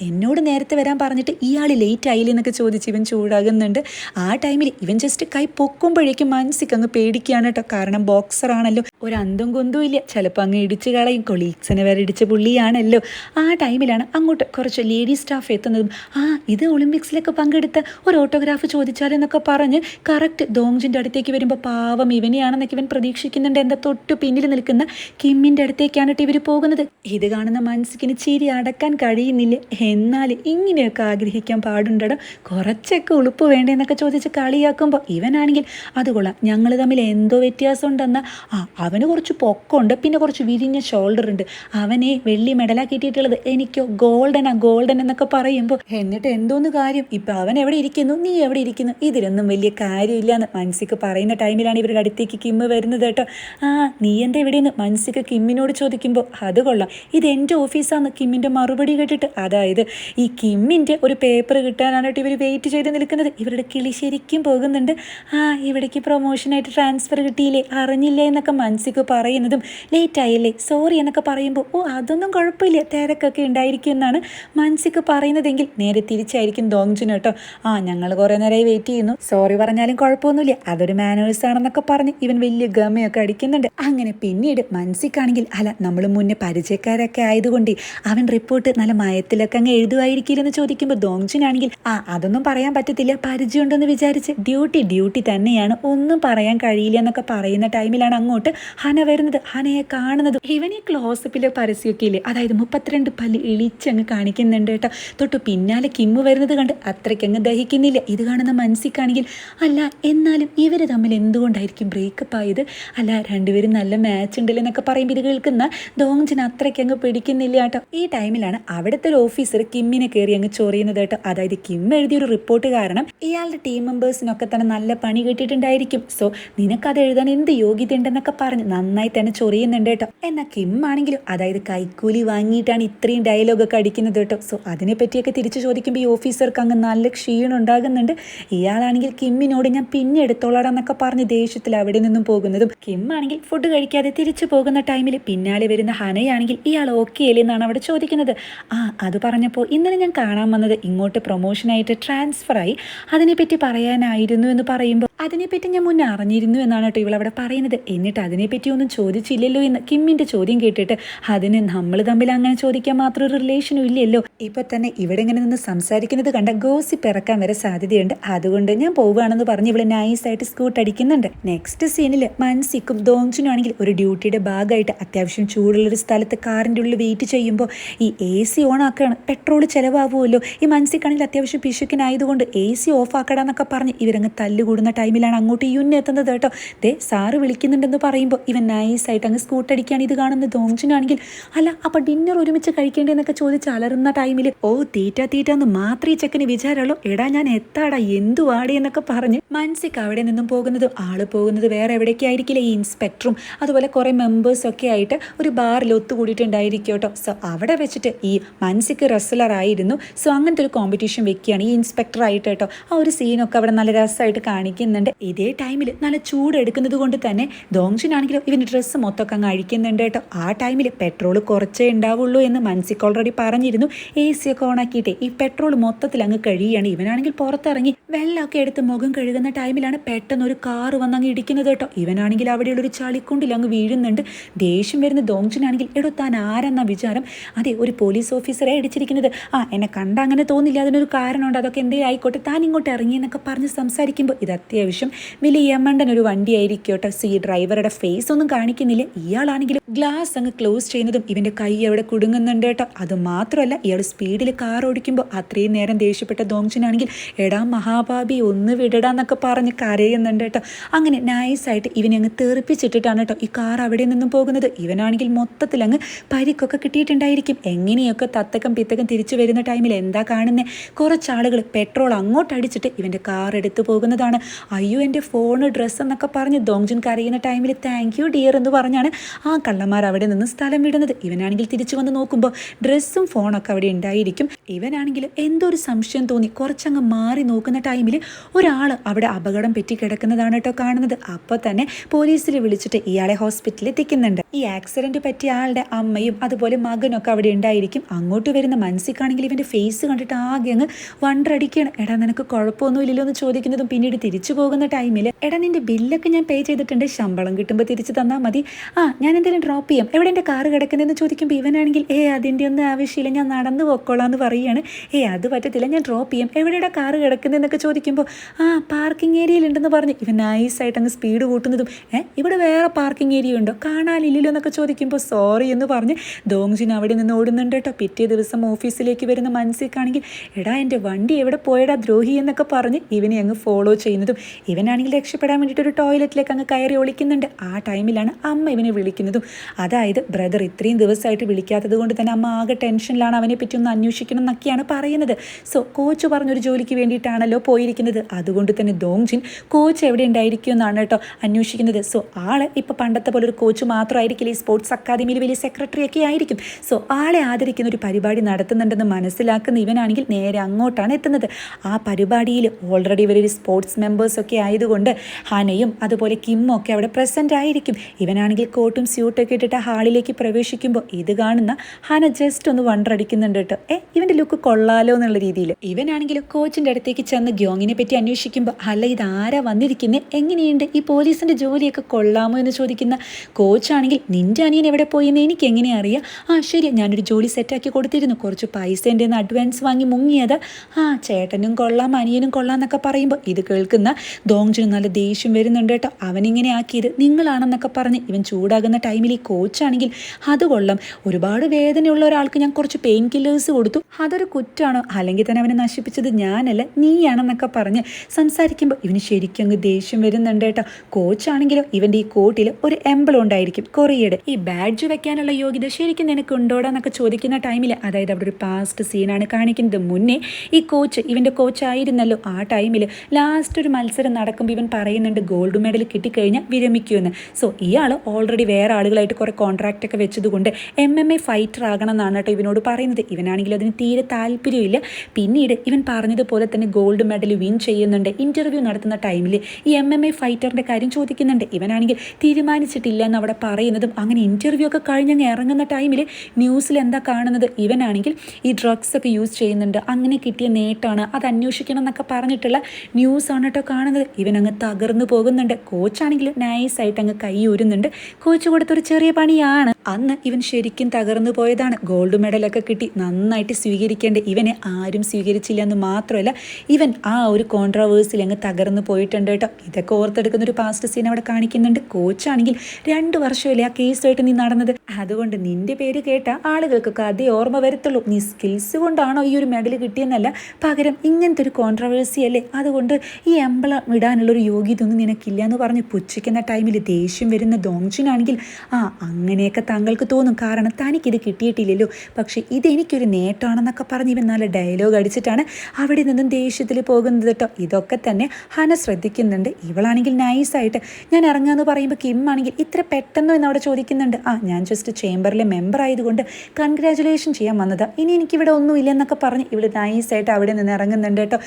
എന്നോട് നേരത്തെ വരാൻ പറഞ്ഞിട്ട് ഇയാൾ ലേറ്റ് ആയില്ലേ എന്നൊക്കെ ചോദിച്ച് ഇവൻ ചൂടാകുന്നുണ്ട്. ആ ടൈമിൽ ഇവൻ ജസ്റ്റ് കൈ പൊക്കുമ്പോഴേക്കും മൻസിക്ക് അങ്ങ് പേടിക്കുകയാണ് കേട്ടോ. കാരണം ബോക്സർ ആണല്ലോ ഒരു അന്തും കൊന്തും ഇല്ല. ചിലപ്പോൾ അങ്ങ് ഇടിച്ച് കളയും. കൊളീഗ്സിനെ വരെ ഇടിച്ച പുള്ളിയാണല്ലോ ആ ടൈമിലാണ് അങ്ങോട്ട് കുറച്ച് ലേഡി സ്റ്റാഫ് എത്തുന്നതും. ആ ഇത് ഒളിമ്പിക്സിലൊക്കെ പങ്കെടുത്ത ഒരു ഓട്ടോഗ്രാഫ് ചോദിച്ചാലെന്നൊക്കെ പറഞ്ഞ് കറക്റ്റ് ദോങ്ജിന്റെ അടുത്തേക്ക് വരുമ്പോൾ പാവം ഇവനെയാണെന്നൊക്കെ ഇവൻ പ്രതീക്ഷിക്കുന്നുണ്ട്. എന്താ തൊട്ട് പിന്നിൽ നിൽക്കുന്ന കിമ്മിന്റെ അടുത്തേക്കാണ് ഇവർ പോകുന്നത്. ഇത് കാണുന്ന മനസ്സിന് ചിരി അടക്കാൻ കഴിയുന്നില്ല. എന്നാൽ ഇങ്ങനെയൊക്കെ ആഗ്രഹിക്കാൻ പാടുണ്ടോ കുറച്ചൊക്കെ ഉളുപ്പ് വേണ്ടേന്നൊക്കെ ചോദിച്ച് കളിയാക്കുമ്പോൾ ഇവനാണെങ്കിൽ അത് കൊള്ളാം. ഞങ്ങൾ തമ്മിൽ എന്തോ വ്യത്യാസം ഉണ്ടെന്നാൽ ആ അവന് കുറച്ച് പൊക്കമുണ്ട്. പിന്നെ കുറച്ച് വിരിഞ്ഞ ഷോൾഡർ ഉണ്ട്. അവനെ വെള്ളി മെഡലാ കിട്ടിയിട്ടുള്ളത്. എനിക്കോ ഗോൾഡനാ ഗോൾഡൻ എന്നൊക്കെ പറയുമ്പോൾ എന്നിട്ട് എന്തോന്ന് കാര്യം? ഇപ്പം അവൻ എവിടെ ഇരിക്കുന്നു? നീ എവിടെ ഇരിക്കുന്നു? ഇതിലൊന്നും വലിയ കാര്യമില്ല എന്ന് മനസ്സിക്ക് പറയുന്ന ടൈമിലാണ് ഇവരുടെ അടുത്തേക്ക് കിമ്മ് വരുന്നത് കേട്ടോ. ആ നീ എന്താ എവിടെയെന്ന് മനസ്സിക്ക് കിമ്മിനോട് ചോദിക്കുമ്പോൾ അത് കൊള്ളാം. ഇത് എന്റെ ഓഫീസാന്ന് കിമ്മിന്റെ മറുപടി കേട്ടിട്ട്. അതായത് ഈ കിമ്മിന്റെ ഒരു പേപ്പർ കിട്ടാനായിട്ട് ഇവർ വെയിറ്റ് ചെയ്ത് നിൽക്കുന്നത് ഇവരുടെ കിളി ശരിക്കും പോകുന്നുണ്ട്. ആ ഇവിടേക്ക് പ്രൊമോഷനായിട്ട് ട്രാൻസ്ഫർ കിട്ടിയില്ലേ? അറിഞ്ഞില്ലേ എന്നൊക്കെ മനസ്സിക്ക് പറയുന്നതും ലേറ്റ് ആയില്ലേ സോറി എന്നൊക്കെ പറയുമ്പോൾ ഓ അതൊന്നും കുഴപ്പമില്ല. തിരക്കൊക്കെ ഉണ്ടായിരിക്കും എന്നാണ് മനസ്സിക്ക് പറയുന്നതെങ്കിൽ നേരെ തിരിച്ചായിരിക്കും ദോങ്ജിന് കേട്ടോ. ആ ഞങ്ങൾ കുറേ നേരമായി വെയിറ്റ് ചെയ്യുന്നു. സോറി പറഞ്ഞാലും കുഴപ്പമൊന്നുമില്ല. അതൊരു മാനേഴ്സ് ആണെന്നൊക്കെ പറഞ്ഞ് ഇവൻ വലിയ ഗമയൊക്കെ അടിക്കുന്നുണ്ട്. അങ്ങനെ പിന്നീട് മനസ്സിക്കാണെങ്കിൽ അല്ല നമ്മൾ മുന്നേ പരിചയക്കാരൊക്കെ ആയതുകൊണ്ട് അവൻ റിപ്പോർട്ട് നല്ല മയത്തിലൊക്കെ അങ്ങ് എഴുതുമായിരിക്കില്ലെന്ന് ചോദിക്കുമ്പോൾ ദോങ്ജുനാണെങ്കിൽ ആ അതൊന്നും പറയാൻ പറ്റത്തില്ല. പരിചയമുണ്ടെന്ന് വിചാരിച്ച് ഡ്യൂട്ടി ഡ്യൂട്ടി തന്നെയാണ്. ഒന്നും പറയാൻ കഴിയില്ല എന്നൊക്കെ പറയുന്ന ടൈമിലാണ് അങ്ങോട്ട് ഹന വരുന്നത്. ഹനയെ കാണുന്നത്. ഇവനെ ക്ലോസപ്പിലെ പരസ്യമൊക്കെ ഇല്ലേ അതായത് മുപ്പത്തിരണ്ട് പല്ല് ഇളിച്ചങ്ങ് കാണിക്കുന്നുണ്ട് കേട്ടോ. തൊട്ട് പിന്നാലെ കിമ്മ് വരുന്നത് കണ്ട് അത്രയ്ക്കങ്ങ് ദഹിക്കുന്നില്ല. ഇത് കാണുന്ന മനസ്സിക്കാണെങ്കിൽ അല്ല എന്നാലും ഇവർ തമ്മിൽ എന്തുകൊണ്ടായിരിക്കും ബ്രേക്കപ്പ് ആയത്? അല്ല രണ്ടുപേരും നല്ല മാച്ച് ഉണ്ടല്ലോ എന്നൊക്കെ പറയുമ്പോൾ ഇത് കേൾക്കുന്ന ദോങ്ജിന് അത്രയ്ക്കങ്ങ് പിടിക്കുന്നില്ല കേട്ടോ. ഈ ടൈമിലാണ് അവിടുത്തെ ഒരു ഓഫീസർ കിമ്മിനെ കയറി അങ്ങ് ചൊറിയുന്നത് കേട്ടോ. അതായത് കിം എഴുതിയ ഒരു റിപ്പോർട്ട് കാരണം ഇയാളുടെ ടീം മെമ്പേഴ്സിനൊക്കെ തന്നെ നല്ല പണി കിട്ടിയിട്ടുണ്ടായിരിക്കും. സോ നിനക്കത് എഴുതാൻ എന്ത് യോഗ്യത ഉണ്ടെന്നൊക്കെ പറഞ്ഞ് നന്നായി തന്നെ ചൊറിയുന്നുണ്ട് കേട്ടോ. എന്നാൽ കിം ആണെങ്കിലും അതായത് കൈ കൈക്കൂലി വാങ്ങിയിട്ടാണ് ഇത്രയും ഡയലോഗൊക്കെ അടിക്കുന്നത് കേട്ടോ. സോ അതിനെപ്പറ്റിയൊക്കെ തിരിച്ചു ചോദിക്കുമ്പോൾ ഈ ഓഫീസർക്ക് അങ്ങ് നല്ല ക്ഷീണം ഉണ്ടാകുന്നുണ്ട്. ഇയാളാണെങ്കിൽ കിമ്മിനോട് ഞാൻ പിന്നെ എടുത്തോളാം എന്നൊക്കെ പറഞ്ഞ് ദേഷ്യത്തിൽ അവിടെ നിന്നും പോകുന്നതും. കിം ആണെങ്കിൽ ഫുഡ് കഴിക്കാതെ തിരിച്ചു പോകുന്ന ടൈമിൽ പിന്നാലെ വരുന്ന ഹനയാണെങ്കിൽ ഇയാൾ ഓക്കെ അല്ലേ എന്നാണ് അവിടെ ചോദിക്കുന്നത്. ആ അത് പറഞ്ഞപ്പോൾ ഇന്നലെ ഞാൻ കാണാൻ വന്നത് ഇങ്ങോട്ട് പ്രൊമോഷനായിട്ട് ട്രാൻസ്ഫർ ആയി. അതിനെപ്പറ്റി പറയാനായിരുന്നു എന്ന് പറയുമ്പോൾ അതിനെപ്പറ്റി ഞാൻ മുന്നേ അറിഞ്ഞിരുന്നു എന്നാണ് കേട്ടോ ഇവളവിടെ പറയുന്നത്. എന്നിട്ട് അതിനെപ്പറ്റി ഒന്നും ചോദിച്ചില്ലല്ലോ എന്ന് കിമ്മിന്റെ ചോദ്യം കേട്ടിട്ട് അതിന് നമ്മൾ തമ്മിൽ അങ്ങനെ ചോദിക്കാൻ മാത്രം ഒരു റിലേഷനും ഇല്ലല്ലോ. ഇപ്പൊ തന്നെ ഇവിടെ ഇങ്ങനെ നിന്ന് സംസാരിക്കുന്നത് കണ്ട ഗോസിപ്പ് ഇറക്കാൻ വരെ സാധ്യതയുണ്ട്. അതുകൊണ്ട് ഞാൻ പോവുകയാണെന്ന് പറഞ്ഞ് ഇവൾ നൈസായിട്ട് സ്കൂട്ട് അടിക്കുന്നുണ്ട്. നെക്സ്റ്റ് സീനിൽ മൻസിക്കും ദോങ്ചിനും ആണെങ്കിൽ ഒരു ഡ്യൂട്ടിയുടെ ഭാഗമായിട്ട് അത്യാവശ്യം ചൂടുള്ളൊരു സ്ഥലത്ത് കാറിന്റെ ഉള്ളിൽ വെയിറ്റ് ചെയ്യുമ്പോൾ ഈ എ സി ഓൺ ആക്കുകയാണ് പെട്രോൾ ചിലവാകുമല്ലോ ഈ മൻസിക്കാണെങ്കിൽ അത്യാവശ്യം പിശുക്കിനായതുകൊണ്ട് എ സി ഓഫ് ആക്കടാന്നൊക്കെ പറഞ്ഞ് ഇവരങ്ങ് തല്ലുകൂടുന്ന ടൈമിലാണ് അങ്ങോട്ട് യുന്ന എത്തുന്നത് കേട്ടോ. ദേ സാറ് വിളിക്കുന്നുണ്ടെന്ന് പറയുമ്പോൾ ഇവൻ നൈസായിട്ട് അങ്ങ് സ്കൂട്ടടിക്കുകയാണ് ഇത് കാണുന്ന ദോങ്ചിനാണെങ്കിൽ അല്ല അപ്പൊ ഡിന്നർ ഒരുമിച്ച് കഴിക്കേണ്ടതെന്നൊക്കെ ചോദിച്ച് അലറുന്ന ടൈമിൽ ഓ തീറ്റ തീറ്റ എന്ന് മാത്രമേ ചെക്കന് വിചാരമുള്ളൂ. എടാ ഞാൻ എത്താടാ എന്തു ആടി എന്നൊക്കെ പറഞ്ഞ് മനസ്സിക്ക് അവിടെ നിന്നും പോകുന്നത് ആൾ പോകുന്നത് വേറെ എവിടേക്കായിരിക്കില്ല ഈ ഇൻസ്പെക്ടറും അതുപോലെ കുറെ മെമ്പേഴ്സ് ഒക്കെ ആയിട്ട് ഒരു ബാറിൽ ഒത്തുകൂടിയിട്ടുണ്ടായിരിക്കും കേട്ടോ. സോ അവിടെ വെച്ചിട്ട് ഈ മനസ്സിക്ക് റെസ്ലർ ആയിരുന്നു. സോ അങ്ങനത്തെ ഒരു കോമ്പറ്റീഷൻ വെക്കുകയാണ് ഈ ഇൻസ്പെക്ടർ ആയിട്ട് കേട്ടോ. ആ ഒരു സീനൊക്കെ അവിടെ നല്ല രസമായിട്ട് കാണിക്കുന്നുണ്ട്. ഇതേ ടൈമിൽ നല്ല ചൂട് എടുക്കുന്നത് കൊണ്ട് തന്നെ ദോങ്ഷിനാണെങ്കിലും ഇവന്റെ ഡ്രസ്സ് മൊത്തമൊക്കെ അങ്ങ് അഴിക്കുന്നുണ്ട് കേട്ടോ. ആ ടൈമിൽ പെട്രോൾ കുറച്ചേ ഉണ്ടാവുള്ളൂ എന്ന് മനസ്സിക്ക് ഓൾറെഡി പറഞ്ഞിരുന്നു. എ സി ഒക്കെ ഓണാക്കിയിട്ട് ഈ പെട്രോൾ മൊത്തത്തിൽ അങ്ങ് കഴിയുകയാണ്. ഇവനാണെങ്കിൽ പുറത്തിറങ്ങി വെള്ളമൊക്കെ എടുത്ത് മുഖം കഴുകുന്ന ടൈമിലാണ് പെട്ടെന്ന് ഒരു കാറ് വന്ന് അങ്ങ് ഇടിക്കുന്നത് കേട്ടോ. ഇവനാണെങ്കിൽ അവിടെയുള്ള ഒരു ചളിക്കുണ്ടിൽ അങ്ങ് വീഴുന്നുണ്ട്. ദേഷ്യം വരുന്ന ദോങ്ചിനാണെങ്കിൽ എടോ താൻ ആരെന്ന വിചാരം? അതെ ഒരു പോലീസ് ഓഫീസറെ ഇടിച്ചിരിക്കുന്നത് ആ എന്നെ കണ്ട അങ്ങനെ തോന്നില്ല. അതിനൊരു കാരണമുണ്ട്. അതൊക്കെ എന്തേ ആയിക്കോട്ടെ. താൻ ഇങ്ങോട്ട് ഇറങ്ങി എന്നൊക്കെ പറഞ്ഞ് സംസാരിക്കുമ്പോൾ ഇത് അത്യാവശ്യം വലിയ യമണ്ടൻ ഒരു വണ്ടിയായിരിക്കും കേട്ടോ. സി ഡ്രൈവറുടെ ഫേസ് ഒന്നും കാണിക്കുന്നില്ല. ഇയാളാണെങ്കിലും ഗ്ലാസ് അങ്ങ് ക്ലോസ് ചെയ്യുന്നതും ഇവന്റെ കൈ അവിടെ കുടുങ്ങുന്നുണ്ട് കേട്ടോ. അത് മാത്രമല്ല ഇയാൾ സ്പീഡിൽ കാർ ഓടിക്കുമ്പോൾ അത്രയും നേരം ദേഷ്യപ്പെട്ട ദോങ്ചനാണെങ്കിൽ എടാ മഹാഭാബി ഒന്ന് വിടടാന്നൊക്കെ പറഞ്ഞ് കരയുന്നുണ്ട് കേട്ടോ. അങ്ങനെ നൈസായിട്ട് ഇവനെ അങ്ങ് തെറിപ്പിച്ചിട്ടിട്ടാണ് കേട്ടോ ഈ കാർ അവിടെ നിന്നും പോകുന്നത്. ഇവനാണെങ്കിൽ മൊത്തത്തിൽ അങ്ങ് പരിക്കൊക്കെ കിട്ടിയിട്ടുണ്ടായിരിക്കും. എങ്ങനെയൊക്കെ തത്തക്കം പിത്തക്കം തിരിച്ചു വരുന്ന ടൈമിൽ എന്താ കാണുന്നത് കുറച്ചാളുകൾ പെട്രോൾ അങ്ങോട്ട് അടിച്ചിട്ട് ഇവന്റെ കാർ എടുത്തു പോകുന്നതാണ്. അയ്യോ എന്റെ ഫോണ് ഡ്രസ്സ് എന്നൊക്കെ പറഞ്ഞ് ദോങ്ജുൻ കരയുന്ന ടൈമിൽ താങ്ക് യു ഡിയർ എന്ന് പറഞ്ഞാണ് ആ കള്ളന്മാർ അവിടെ നിന്ന് സ്ഥലം വിടുന്നത്. ഇവനാണെങ്കിൽ തിരിച്ചു വന്ന് നോക്കുമ്പോൾ ഡ്രസ്സും ഫോണൊക്കെ അവിടെ ഉണ്ടായിരിക്കും. ഇവനാണെങ്കിൽ എന്തോ ഒരു സംശയം തോന്നി. കുറച്ചങ്ങ് മാറി നോക്കുന്ന ടൈമിൽ ഒരാൾ അവിടെ അപകടം പറ്റി കിടക്കുന്നതാണ് കേട്ടോ കാണുന്നത്. അപ്പോൾ തന്നെ പോലീസിൽ വിളിച്ചിട്ട് ഇയാളെ ഹോസ്പിറ്റലിൽ എത്തിക്കുന്നുണ്ട്. ഈ ആക്സിഡന്റ് പറ്റിയ ആളുടെ അമ്മയും അതുപോലെ മകനൊക്കെ അവിടെ ഉണ്ടായിരിക്കും. അങ്ങോട്ട് വരുന്ന മനസ്സിക്കാണെങ്കിൽ ഇവന്റെ ഫേസ് കണ്ടിട്ട് ആകെ അങ്ങ് വണ്ടടിക്കുകയാണ് എടാ നിനക്ക് കുഴപ്പമൊന്നുമില്ലല്ലോ എന്ന് ചോദിക്കുന്നതും പിന്നീട് തിരിച്ചു പോകുന്ന ടൈമിൽ എടാ നിന്റെ ബില്ലൊക്കെ ഞാൻ പേ ചെയ്തിട്ടുണ്ട്. ശമ്പളം കിട്ടുമ്പോൾ തിരിച്ചു തന്നാൽ മതി. ആ ഞാൻ എന്തെങ്കിലും ഡ്രോപ്പ് ചെയ്യാം. എവിടെ എന്റെ കാറ് കിടക്കുന്നതെന്ന് ചോദിക്കുമ്പോൾ ഇവനാണെങ്കിൽ ഏ അതിന്റെ ഒന്നും ആവശ്യമില്ല ഞാൻ നടന്നു പോക്കോളാം എന്ന് പറയുകയാണ് ഏ അത് പറ്റത്തില്ല ഞാൻ ഡ്രോപ്പ് ചെയ്യും. എവിടെയുടെ കാറ് കിടക്കുന്നതെന്നൊക്കെ ചോദിക്കുമ്പോൾ ആ പാർക്കിംഗ് ഏരിയയിലുണ്ടെന്ന് പറഞ്ഞ്. ഇവൻ നൈസായിട്ട് അങ്ങ് സ്പീഡ് കൂട്ടുന്നതും ഏ ഇവിടെ വേറെ പാർക്കിംഗ് ഏരിയ ഉണ്ടോ? കാണാനില്ലല്ലോ എന്നൊക്കെ ചോദിക്കുമ്പോൾ സോറി എന്ന് പറഞ്ഞ് ദോങ്ജിൻ അവിടെ നിന്ന് ഓടുന്നുണ്ട് കേട്ടോ. പിറ്റേ ദിവസം ഓഫീസിലേക്ക് വരുന്ന മനസ്സിക്കാണെങ്കിൽ എടാ എന്റെ വണ്ടി എവിടെ പോയടാ ദ്രോഹി എന്നൊക്കെ പറഞ്ഞ് ഇവനെ അങ്ങ് ഫോളോ ചെയ്യുന്നതും ഇവനാണെങ്കിൽ രക്ഷപ്പെടാൻ വേണ്ടിയിട്ട് ഒരു ടോയ്ലറ്റിലേക്ക് അങ്ങ് കയറി ഒളിക്കുന്നുണ്ട്. ആ ടൈമിലാണ് അമ്മ ഇവനെ വിളിക്കുന്നതും. അതായത് ബ്രദർ ഇത്രയും ദിവസമായിട്ട് വിളിക്കാത്തത് കൊണ്ട് തന്നെ അമ്മ ആകെ ടെൻഷനിലാണ് അവനെ പറ്റി ഒന്ന് അന്വേഷിക്കണം എന്നൊക്കെയാണ് പറയുന്നത്. സോ കോച്ച് പറഞ്ഞൊരു ജോലിക്ക് വേണ്ടിയിട്ടാണല്ലോ പോയിരിക്കുന്നത്. അതുകൊണ്ട് തന്നെ ദോങ്ജിൻ കോച്ച് എവിടെ ഉണ്ടായിരിക്കും എന്നാണ് കേട്ടോ അന്വേഷിക്കുന്നത്. സോ ആൾ ഇപ്പോൾ പണ്ടത്തെ പോലെ ഒരു കോച്ച് മാത്രമായിരിക്കില്ല. ഈ സ്പോർട്സ് അക്കാദമിയിൽ വലിയ സെക്രട്ടറി ഒക്കെ ആയിരിക്കും. സോ ആളെ ആദരിക്കുന്ന ഒരു പരിപാടി നടത്തുന്നുണ്ടെന്ന് മനസ്സിലാക്കുന്ന ഇവനാണെങ്കിൽ നേരെ അങ്ങോട്ടാണ് എത്തുന്നത്. ആ പരിപാടിയിൽ ഓൾറെഡി ഇവരൊരു സ്പോർട്സ് മെമ്പേഴ്സ് ഒക്കെ ആയതുകൊണ്ട് ഹനയും അതുപോലെ കിമ്മും ഒക്കെ അവിടെ പ്രസന്റ് ആയിരിക്കും. ഇവനാണെങ്കിൽ കോട്ടും സ്യൂട്ടൊക്കെ ഇട്ടിട്ട് ഹാളിലേക്ക് പ്രവേശിക്കുമ്പോൾ ഇത് കാണുന്ന ഹന ജസ്റ്റ് ഒന്ന് വണ്ടർ അടിക്കുന്നുണ്ട് കേട്ടോ. ഏ ഇവന്റെ ലുക്ക് കൊള്ളാലോ എന്നുള്ള രീതിയിൽ. ഇവനാണെങ്കിൽ കോച്ചിന്റെ അടുത്തേക്ക് ചെന്ന് ഗ്യോങ്ങിനെ പറ്റി അന്വേഷിക്കുമ്പോൾ അല്ല ഇത് ആരാ വന്നിരിക്കുന്നത് എങ്ങനെയുണ്ട്? ഈ പോലീസിന്റെ ജോലിയൊക്കെ കൊള്ളാമോ? എന്ന് ചോദിക്കുന്ന കോച്ചാണെങ്കിൽ നിന്റെ അനിയൻ എവിടെ പോയെന്ന് എനിക്ക് എങ്ങനെ അറിയാം? ആ ശരി ഞാനൊരു ജോലി സെറ്റാക്കി കൊടുത്തിരുന്നു. കുറച്ച് പൈസ എന്റെ നിന്ന് അഡ്വാൻസ് വാങ്ങി മുങ്ങിയത്. ആ ചേട്ടനും കൊള്ളാം അനിയനും കൊള്ളാം എന്നൊക്കെ പറയുമ്പോൾ ഇത് കേൾക്കുന്ന ദോങ്ജിന് നല്ല ദേഷ്യം വരുന്നുണ്ട് കേട്ടോ. അവനിങ്ങനെ ആക്കിയത് നിങ്ങളാണെന്നൊക്കെ പറഞ്ഞ് ഇവൻ ചൂടാകുന്ന ടൈമിൽ ഈ കോച്ചാണെങ്കിൽ അത് കൊള്ളാം ഒരുപാട് വേദനയുള്ള ഒരാൾക്ക് ഞാൻ കുറച്ച് പെയിൻ കില്ലേഴ്സ് കൊടുത്തു. അതൊരു കുറ്റമാണ് അല്ലെങ്കിൽ തന്നെ അവനെ നശിപ്പിച്ചത് ഞാനല്ല നീയാണെന്നൊക്കെ പറഞ്ഞ് സംസാരിക്കുമ്പോൾ ഇവന് ശരിക്കും അങ്ങ് ദേഷ്യം വരുന്നുണ്ട് കേട്ടോ. കോച്ചാണെങ്കിലും ഇവന്റെ ഈ കോട്ടിൽ ഒരു എംബിൾ ഉണ്ടായിരിക്കും കൊറിയയുടെ. ഈ ബാഡ്ജ് വെക്കാനുള്ള യോഗ്യത ശരിക്കും നിനക്ക് ഉണ്ടോടാന്നൊക്കെ ചോദിക്കുന്ന ടൈമിൽ അതായത് അവിടെ ഒരു പാസ്റ്റ് സീനാണ് കാണിക്കുന്നത്. മുന്നേ ഈ കോച്ച് ഇവന്റെ കോച്ചായിരുന്നല്ലോ ആ ടൈമിൽ ലാസ്റ്റ് ഒരു മത്സരം നടക്കുമ്പോൾ ഇവൻ പറയുന്നുണ്ട് ഗോൾഡ് മെഡൽ കിട്ടിക്കഴിഞ്ഞാൽ വിരമിക്കുമെന്ന്. സോ ഇയാൾ ഓൾറെഡി വേറെ ആളുകളായിട്ട് കുറേ കോൺട്രാക്റ്റ് ഒക്കെ വെച്ചതുകൊണ്ട് എം എം എ ഫൈറ്റർ ആകണം എന്നാണ് കേട്ടോ ഇവനോട് പറയുന്നത്. ഇവനാണെങ്കിൽ അതിന് തീരെ താല്പര്യമില്ല. പിന്നീട് ഇവൻ പറഞ്ഞതുപോലെ തന്നെ ഗോൾഡ് മെഡൽ വിൻ ചെയ്യുന്നുണ്ട്. ഇന്റർവ്യൂ നടത്തുന്ന ടൈമിൽ ഈ എം എം എ ഫൈറ്ററിന്റെ കാര്യം ചോദിക്കുന്നുണ്ട്. ഇവനാണെങ്കിൽ തീരുമാനിച്ചിട്ടില്ല എന്ന് അവിടെ പറയുന്നതും അങ്ങനെ ഇന്റർവ്യൂ ഒക്കെ കഴിഞ്ഞങ്ങ് ഇറങ്ങുന്ന ടൈമിൽ ന്യൂസിൽ എന്താ കാണുന്നത്? ഇവനാണെങ്കിൽ ഈ ഡ്രഗ്സ് ഒക്കെ യൂസ് ചെയ്യുന്നുണ്ട്. അങ്ങനെ കിട്ടിയ നേട്ടമാണ്. അത് അന്വേഷിക്കണം എന്നൊക്കെ പറഞ്ഞിട്ടുള്ള ന്യൂസാണ് കേട്ടോ കാണുന്നത്. ഇവൻ തകർന്നു പോകുന്നുണ്ട്. കോച്ചാണെങ്കിൽ നൈസായിട്ട് അങ്ങ് കൈ ഊരുന്നുണ്ട്. കോച്ച് കൊടുത്തൊരു ചെറിയ പണിയാണ്. അന്ന് ഇവൻ ശരിക്കും തകർന്നു പോയതാണ്. ഗോൾഡ് മെഡലൊക്കെ കിട്ടി. നന്നായിട്ട് സ്വീകരിക്കേണ്ട ഇവനെ ആരും സ്വീകരിച്ചില്ല എന്ന് മാത്രമല്ല ഇവൻ ആ ഒരു കോൺട്രവേഴ്സിൽ അങ്ങ് തകർന്നു പോയിട്ടുണ്ട് കേട്ടോ. ഇതൊക്കെ ഓർത്തെടുക്കുന്ന ഒരു പാസ്റ്റ് സീൻ അവിടെ കാണിക്കുന്നുണ്ട്. കോച്ചാണെങ്കിൽ രണ്ട് വർഷമല്ലേ ആ കേസുമായിട്ട് നീ നടന്നത്? അതുകൊണ്ട് നിന്റെ പേര് കേട്ട ആളുകൾക്കൊക്കെ അതേ ഓർമ്മ വരത്തുള്ളൂ. നീ സ്കിൽസ് കൊണ്ടാണോ ഈ ഒരു മെഡൽ കിട്ടിയെന്നല്ല പകരം ഇങ്ങനത്തെ ഒരു കോൺട്രവേഴ്സി അല്ലേ? അതുകൊണ്ട് ഈ എംബളം ഇടാനുള്ള ഒരു യോഗ്യതൊന്നും നിനക്കില്ല എന്ന് പറഞ്ഞ് പുച്ഛിക്കുന്ന ടൈമിൽ ദേഷ്യം വരുന്ന ദോങ്ജിനാണെങ്കിൽ ആ അങ്ങനെയൊക്കെ താങ്കൾക്ക് തോന്നും. കാരണം തനിക്കിത് കിട്ടിയിട്ടില്ലല്ലോ. പക്ഷേ ഇതെനിക്കൊരു നേട്ടമാണെന്നൊക്കെ പറഞ്ഞ് ഇവൻ നല്ല ഡയലോഗ് അടിച്ചിട്ടാണ് അവിടെ നിന്നും ദേഷ്യത്തിൽ പോകുന്നത് കേട്ടോ. ഇതൊക്കെ തന്നെ ഹന ശ്രദ്ധിക്കുന്നുണ്ട്. ഇവളാണെങ്കിൽ നൈസായിട്ട് ഞാൻ ഇറങ്ങാമെന്ന് പറയുമ്പോൾ കിം ആണെങ്കിൽ ഇത്ര പെട്ടെന്ന് എന്ന് അവിടെ ചോദിക്കുന്നുണ്ട്. ആ ഞാൻ ജസ്റ്റ് ചേംബറിലെ മെമ്പർ ആയതുകൊണ്ട് കൺഗ്രാചുലേഷൻ ചെയ്യാൻ വന്നതാണ് ഇനി എനിക്കിവിടെ ഒന്നും ഇല്ലെന്നൊക്കെ പറഞ്ഞ് ഇവിടെ നൈസായിട്ട് അവിടെ നിന്ന് ഇറങ്ങുന്നുണ്ട് കേട്ടോ.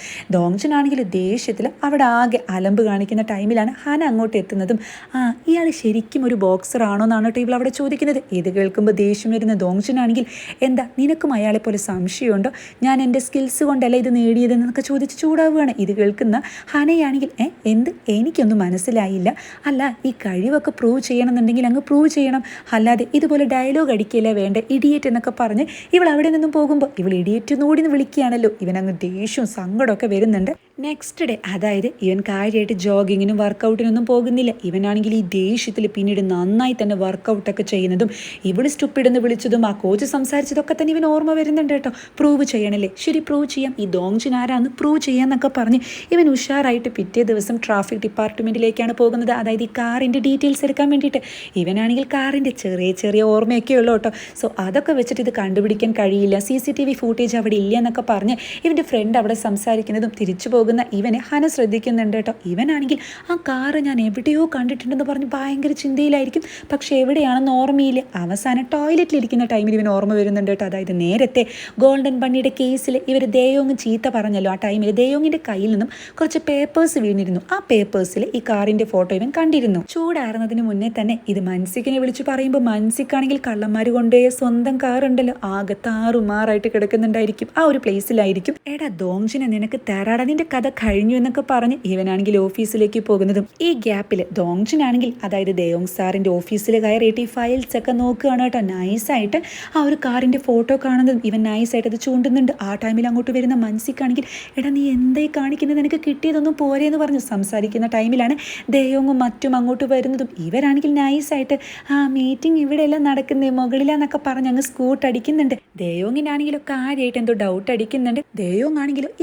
ആണെങ്കിൽ ദേഷ്യത്തിൽ അവിടെ ആകെ അലമ്പ് കാണിക്കുന്ന ടൈമിലാണ് ഹന അങ്ങോട്ട് എത്തുന്നതും. ആ ഇയാൾ ശരിക്കും ഒരു ബോക്സർ ആണോ എന്നാണ് കേട്ടോ ഇവൾ അവിടെ ചോദിക്കുന്നത്. ഇത് കേൾക്കുമ്പോൾ ദേഷ്യം വരുന്ന ദോങ്ജനാണെങ്കിൽ എന്താ നിനക്കും അയാളെ പോലെ സംശയമുണ്ടോ? ഞാൻ എന്റെ സ്കിൽസ് കൊണ്ടല്ല ഇത് നേടിയതെന്നൊക്കെ ചോദിച്ച് ചൂടാവുകയാണ്. ഇത് കേൾക്കുന്ന ഹനയാണെങ്കിൽ ഏ എന്ത്? എനിക്കൊന്നും മനസ്സിലായില്ല. അല്ല ഈ കഴിവൊക്കെ പ്രൂവ് ചെയ്യണമെന്നുണ്ടെങ്കിൽ അങ്ങ് പ്രൂവ് ചെയ്യണം. അല്ലാതെ ഇതുപോലെ ഡയലോഗ് അടിക്കില്ല വേണ്ട? ഇഡിയറ്റ് എന്നൊക്കെ പറഞ്ഞ് ഇവൾ അവിടെ നിന്നും പോകുമ്പോൾ ഇവൾ ഇഡിയറ്റ് എന്നൂടി എന്ന് വിളിക്കുകയാണല്ലോ. ഇവനങ്ങ് ദേഷ്യവും സങ്കടമൊക്കെ വരുന്നുണ്ട്. നെക്സ്റ്റ് ഡേ അതായത് ഇവൻ കാര്യമായിട്ട് ജോഗിങ്ങിനും വർക്കൗട്ടിനൊന്നും പോകുന്നില്ല. ഇവനാണെങ്കിൽ ഈ ദേഷ്യത്തിൽ പിന്നീട് നന്നായി തന്നെ വർക്കൗട്ടൊക്കെ ചെയ്യുന്നതും ഇവൾ സ്റ്റുപ്പിടെന്ന് വിളിച്ചതും ആ കോച്ച് സംസാരിച്ചതൊക്കെ തന്നെ ഇവൻ ഓർമ്മ വരുന്നുണ്ട് കേട്ടോ. പ്രൂവ് ചെയ്യണല്ലേ? ശരി പ്രൂവ് ചെയ്യാം. ഈ ദോങ്ജിൻ ആരാന്ന് പ്രൂവ് ചെയ്യാന്നൊക്കെ പറഞ്ഞ് ഇവൻ ഉഷാറായിട്ട് പിറ്റേ ദിവസം ട്രാഫിക് ഡിപ്പാർട്ട്മെന്റിലേക്കാണ് പോകുന്നത്. അതായത് ഈ കാറിന്റെ ഡീറ്റെയിൽസ് എടുക്കാൻ വേണ്ടിയിട്ട്. ഇവനാണെങ്കിൽ കാറിന്റെ ചെറിയ ചെറിയ ഓർമ്മയൊക്കെ ഉള്ളൂ കേട്ടോ. സോ അതൊക്കെ വെച്ചിട്ട് ഇത് കണ്ടുപിടിക്കാൻ കഴിയില്ല. C C T V footage അവിടെ ഇല്ല എന്നൊക്കെ പറഞ്ഞ് ഇവന്റെ ഫ്രണ്ട് അവിടെ സംസാരിക്കുന്നതും തിരിച്ചു പോകുന്ന ഇവനെ ഹന ശ്രദ്ധിക്കുന്നുണ്ട് കേട്ടോ. ഇവനാണെങ്കിൽ ആ കാറ് ഞാൻ എവിടെയോ കണ്ടിട്ടുണ്ടെന്ന് പറഞ്ഞ് ഭയങ്കര ചിന്തയിലായിരിക്കും. പക്ഷേ എവിടെയാണെന്ന് ഓർമ്മയില്ല. അവസാനം ടോയ്ലറ്റിലിരിക്കുന്ന ടൈമിൽ ഇവൻ ഓർമ്മ വരുന്നുണ്ട് കേട്ടോ. അതായത് നേരത്തെ ഗോൾഡൻ ബണ്ണിയുടെ കേസിൽ ഇവർ ദേയോങ് ചീത്ത പറഞ്ഞല്ലോ. ആ ടൈമിൽ ദേയോങ്ങിന്റെ കയ്യിൽ നിന്നും കുറച്ച് പേപ്പേഴ്സ് വീണിരുന്നു. ആ പേപ്പേഴ്സിൽ ഈ കാറിന്റെ ഫോട്ടോ ഇവൻ കണ്ടിരുന്നു. ചൂടാറുന്നതിന് മുന്നേ തന്നെ ഇത് മൻസിക്കിനെ വിളിച്ചു പറയുമ്പോൾ മൻസിക്കാണെങ്കിൽ കള്ളന്മാർ കൊണ്ടുപോയ സ്വന്തം കാറുണ്ടല്ലോ. ആകെ താറുമാറായിട്ട് കിടക്കുന്നുണ്ടായിരിക്കും. ആ ഒരു പ്ലേസിലായിരിക്കും എടാ ദോങ്ജിനെ നിനക്ക് തരാടാ. നിന്റെ കഥ കഴിഞ്ഞു എന്നൊക്കെ പറഞ്ഞ് ഇവനാണെങ്കിൽ ഓഫീസിലേക്ക് പോകുന്നതും ഈ ഗ്യാപ്പിൽ ദോങ്ജിനാണെങ്കിൽ അതായത് ദേയോങ് സാറിന്റെ ഓഫീസിൽ കയറിയിട്ട് ഈ ഫയൽസ് ഒക്കെ നോക്കുകയാണ് കേട്ടോ. നൈസായിട്ട് ആ ഒരു കാറിന്റെ ഫോട്ടോ കാണുന്നതും ഇവൻ നൈസായിട്ട് അത് ചൂണ്ടുന്നുണ്ട്. ആ ടൈമിൽ അങ്ങോട്ട് വരുന്ന മനസ്സിക്കാണെങ്കിൽ എടാ നീ എന്തേ കാണിക്കുന്നത്? നിനക്ക് കിട്ടിയതൊന്നും പോരെ എന്ന് പറഞ്ഞ്. സംസാരിക്കുന്ന ടൈമിലാണ് ദേയോങ്ങും മറ്റും അങ്ങോട്ട് വരുന്നതും. ഇവരാണെങ്കിൽ നൈസായിട്ട് ആ മീറ്റിംഗ് ഇവിടെയെല്ലാം നടക്കുന്നത് മുകളിലാന്നൊക്കെ പറഞ്ഞ് അങ്ങ് സ്കൂട്ട് അടിക്കുന്നുണ്ട്. ദേയോങ്ങിനാണെങ്കിലും കാര്യമായിട്ട് എന്തോ ഡൗട്ട് അടിക്കുന്നുണ്ട്. ദേയോങ്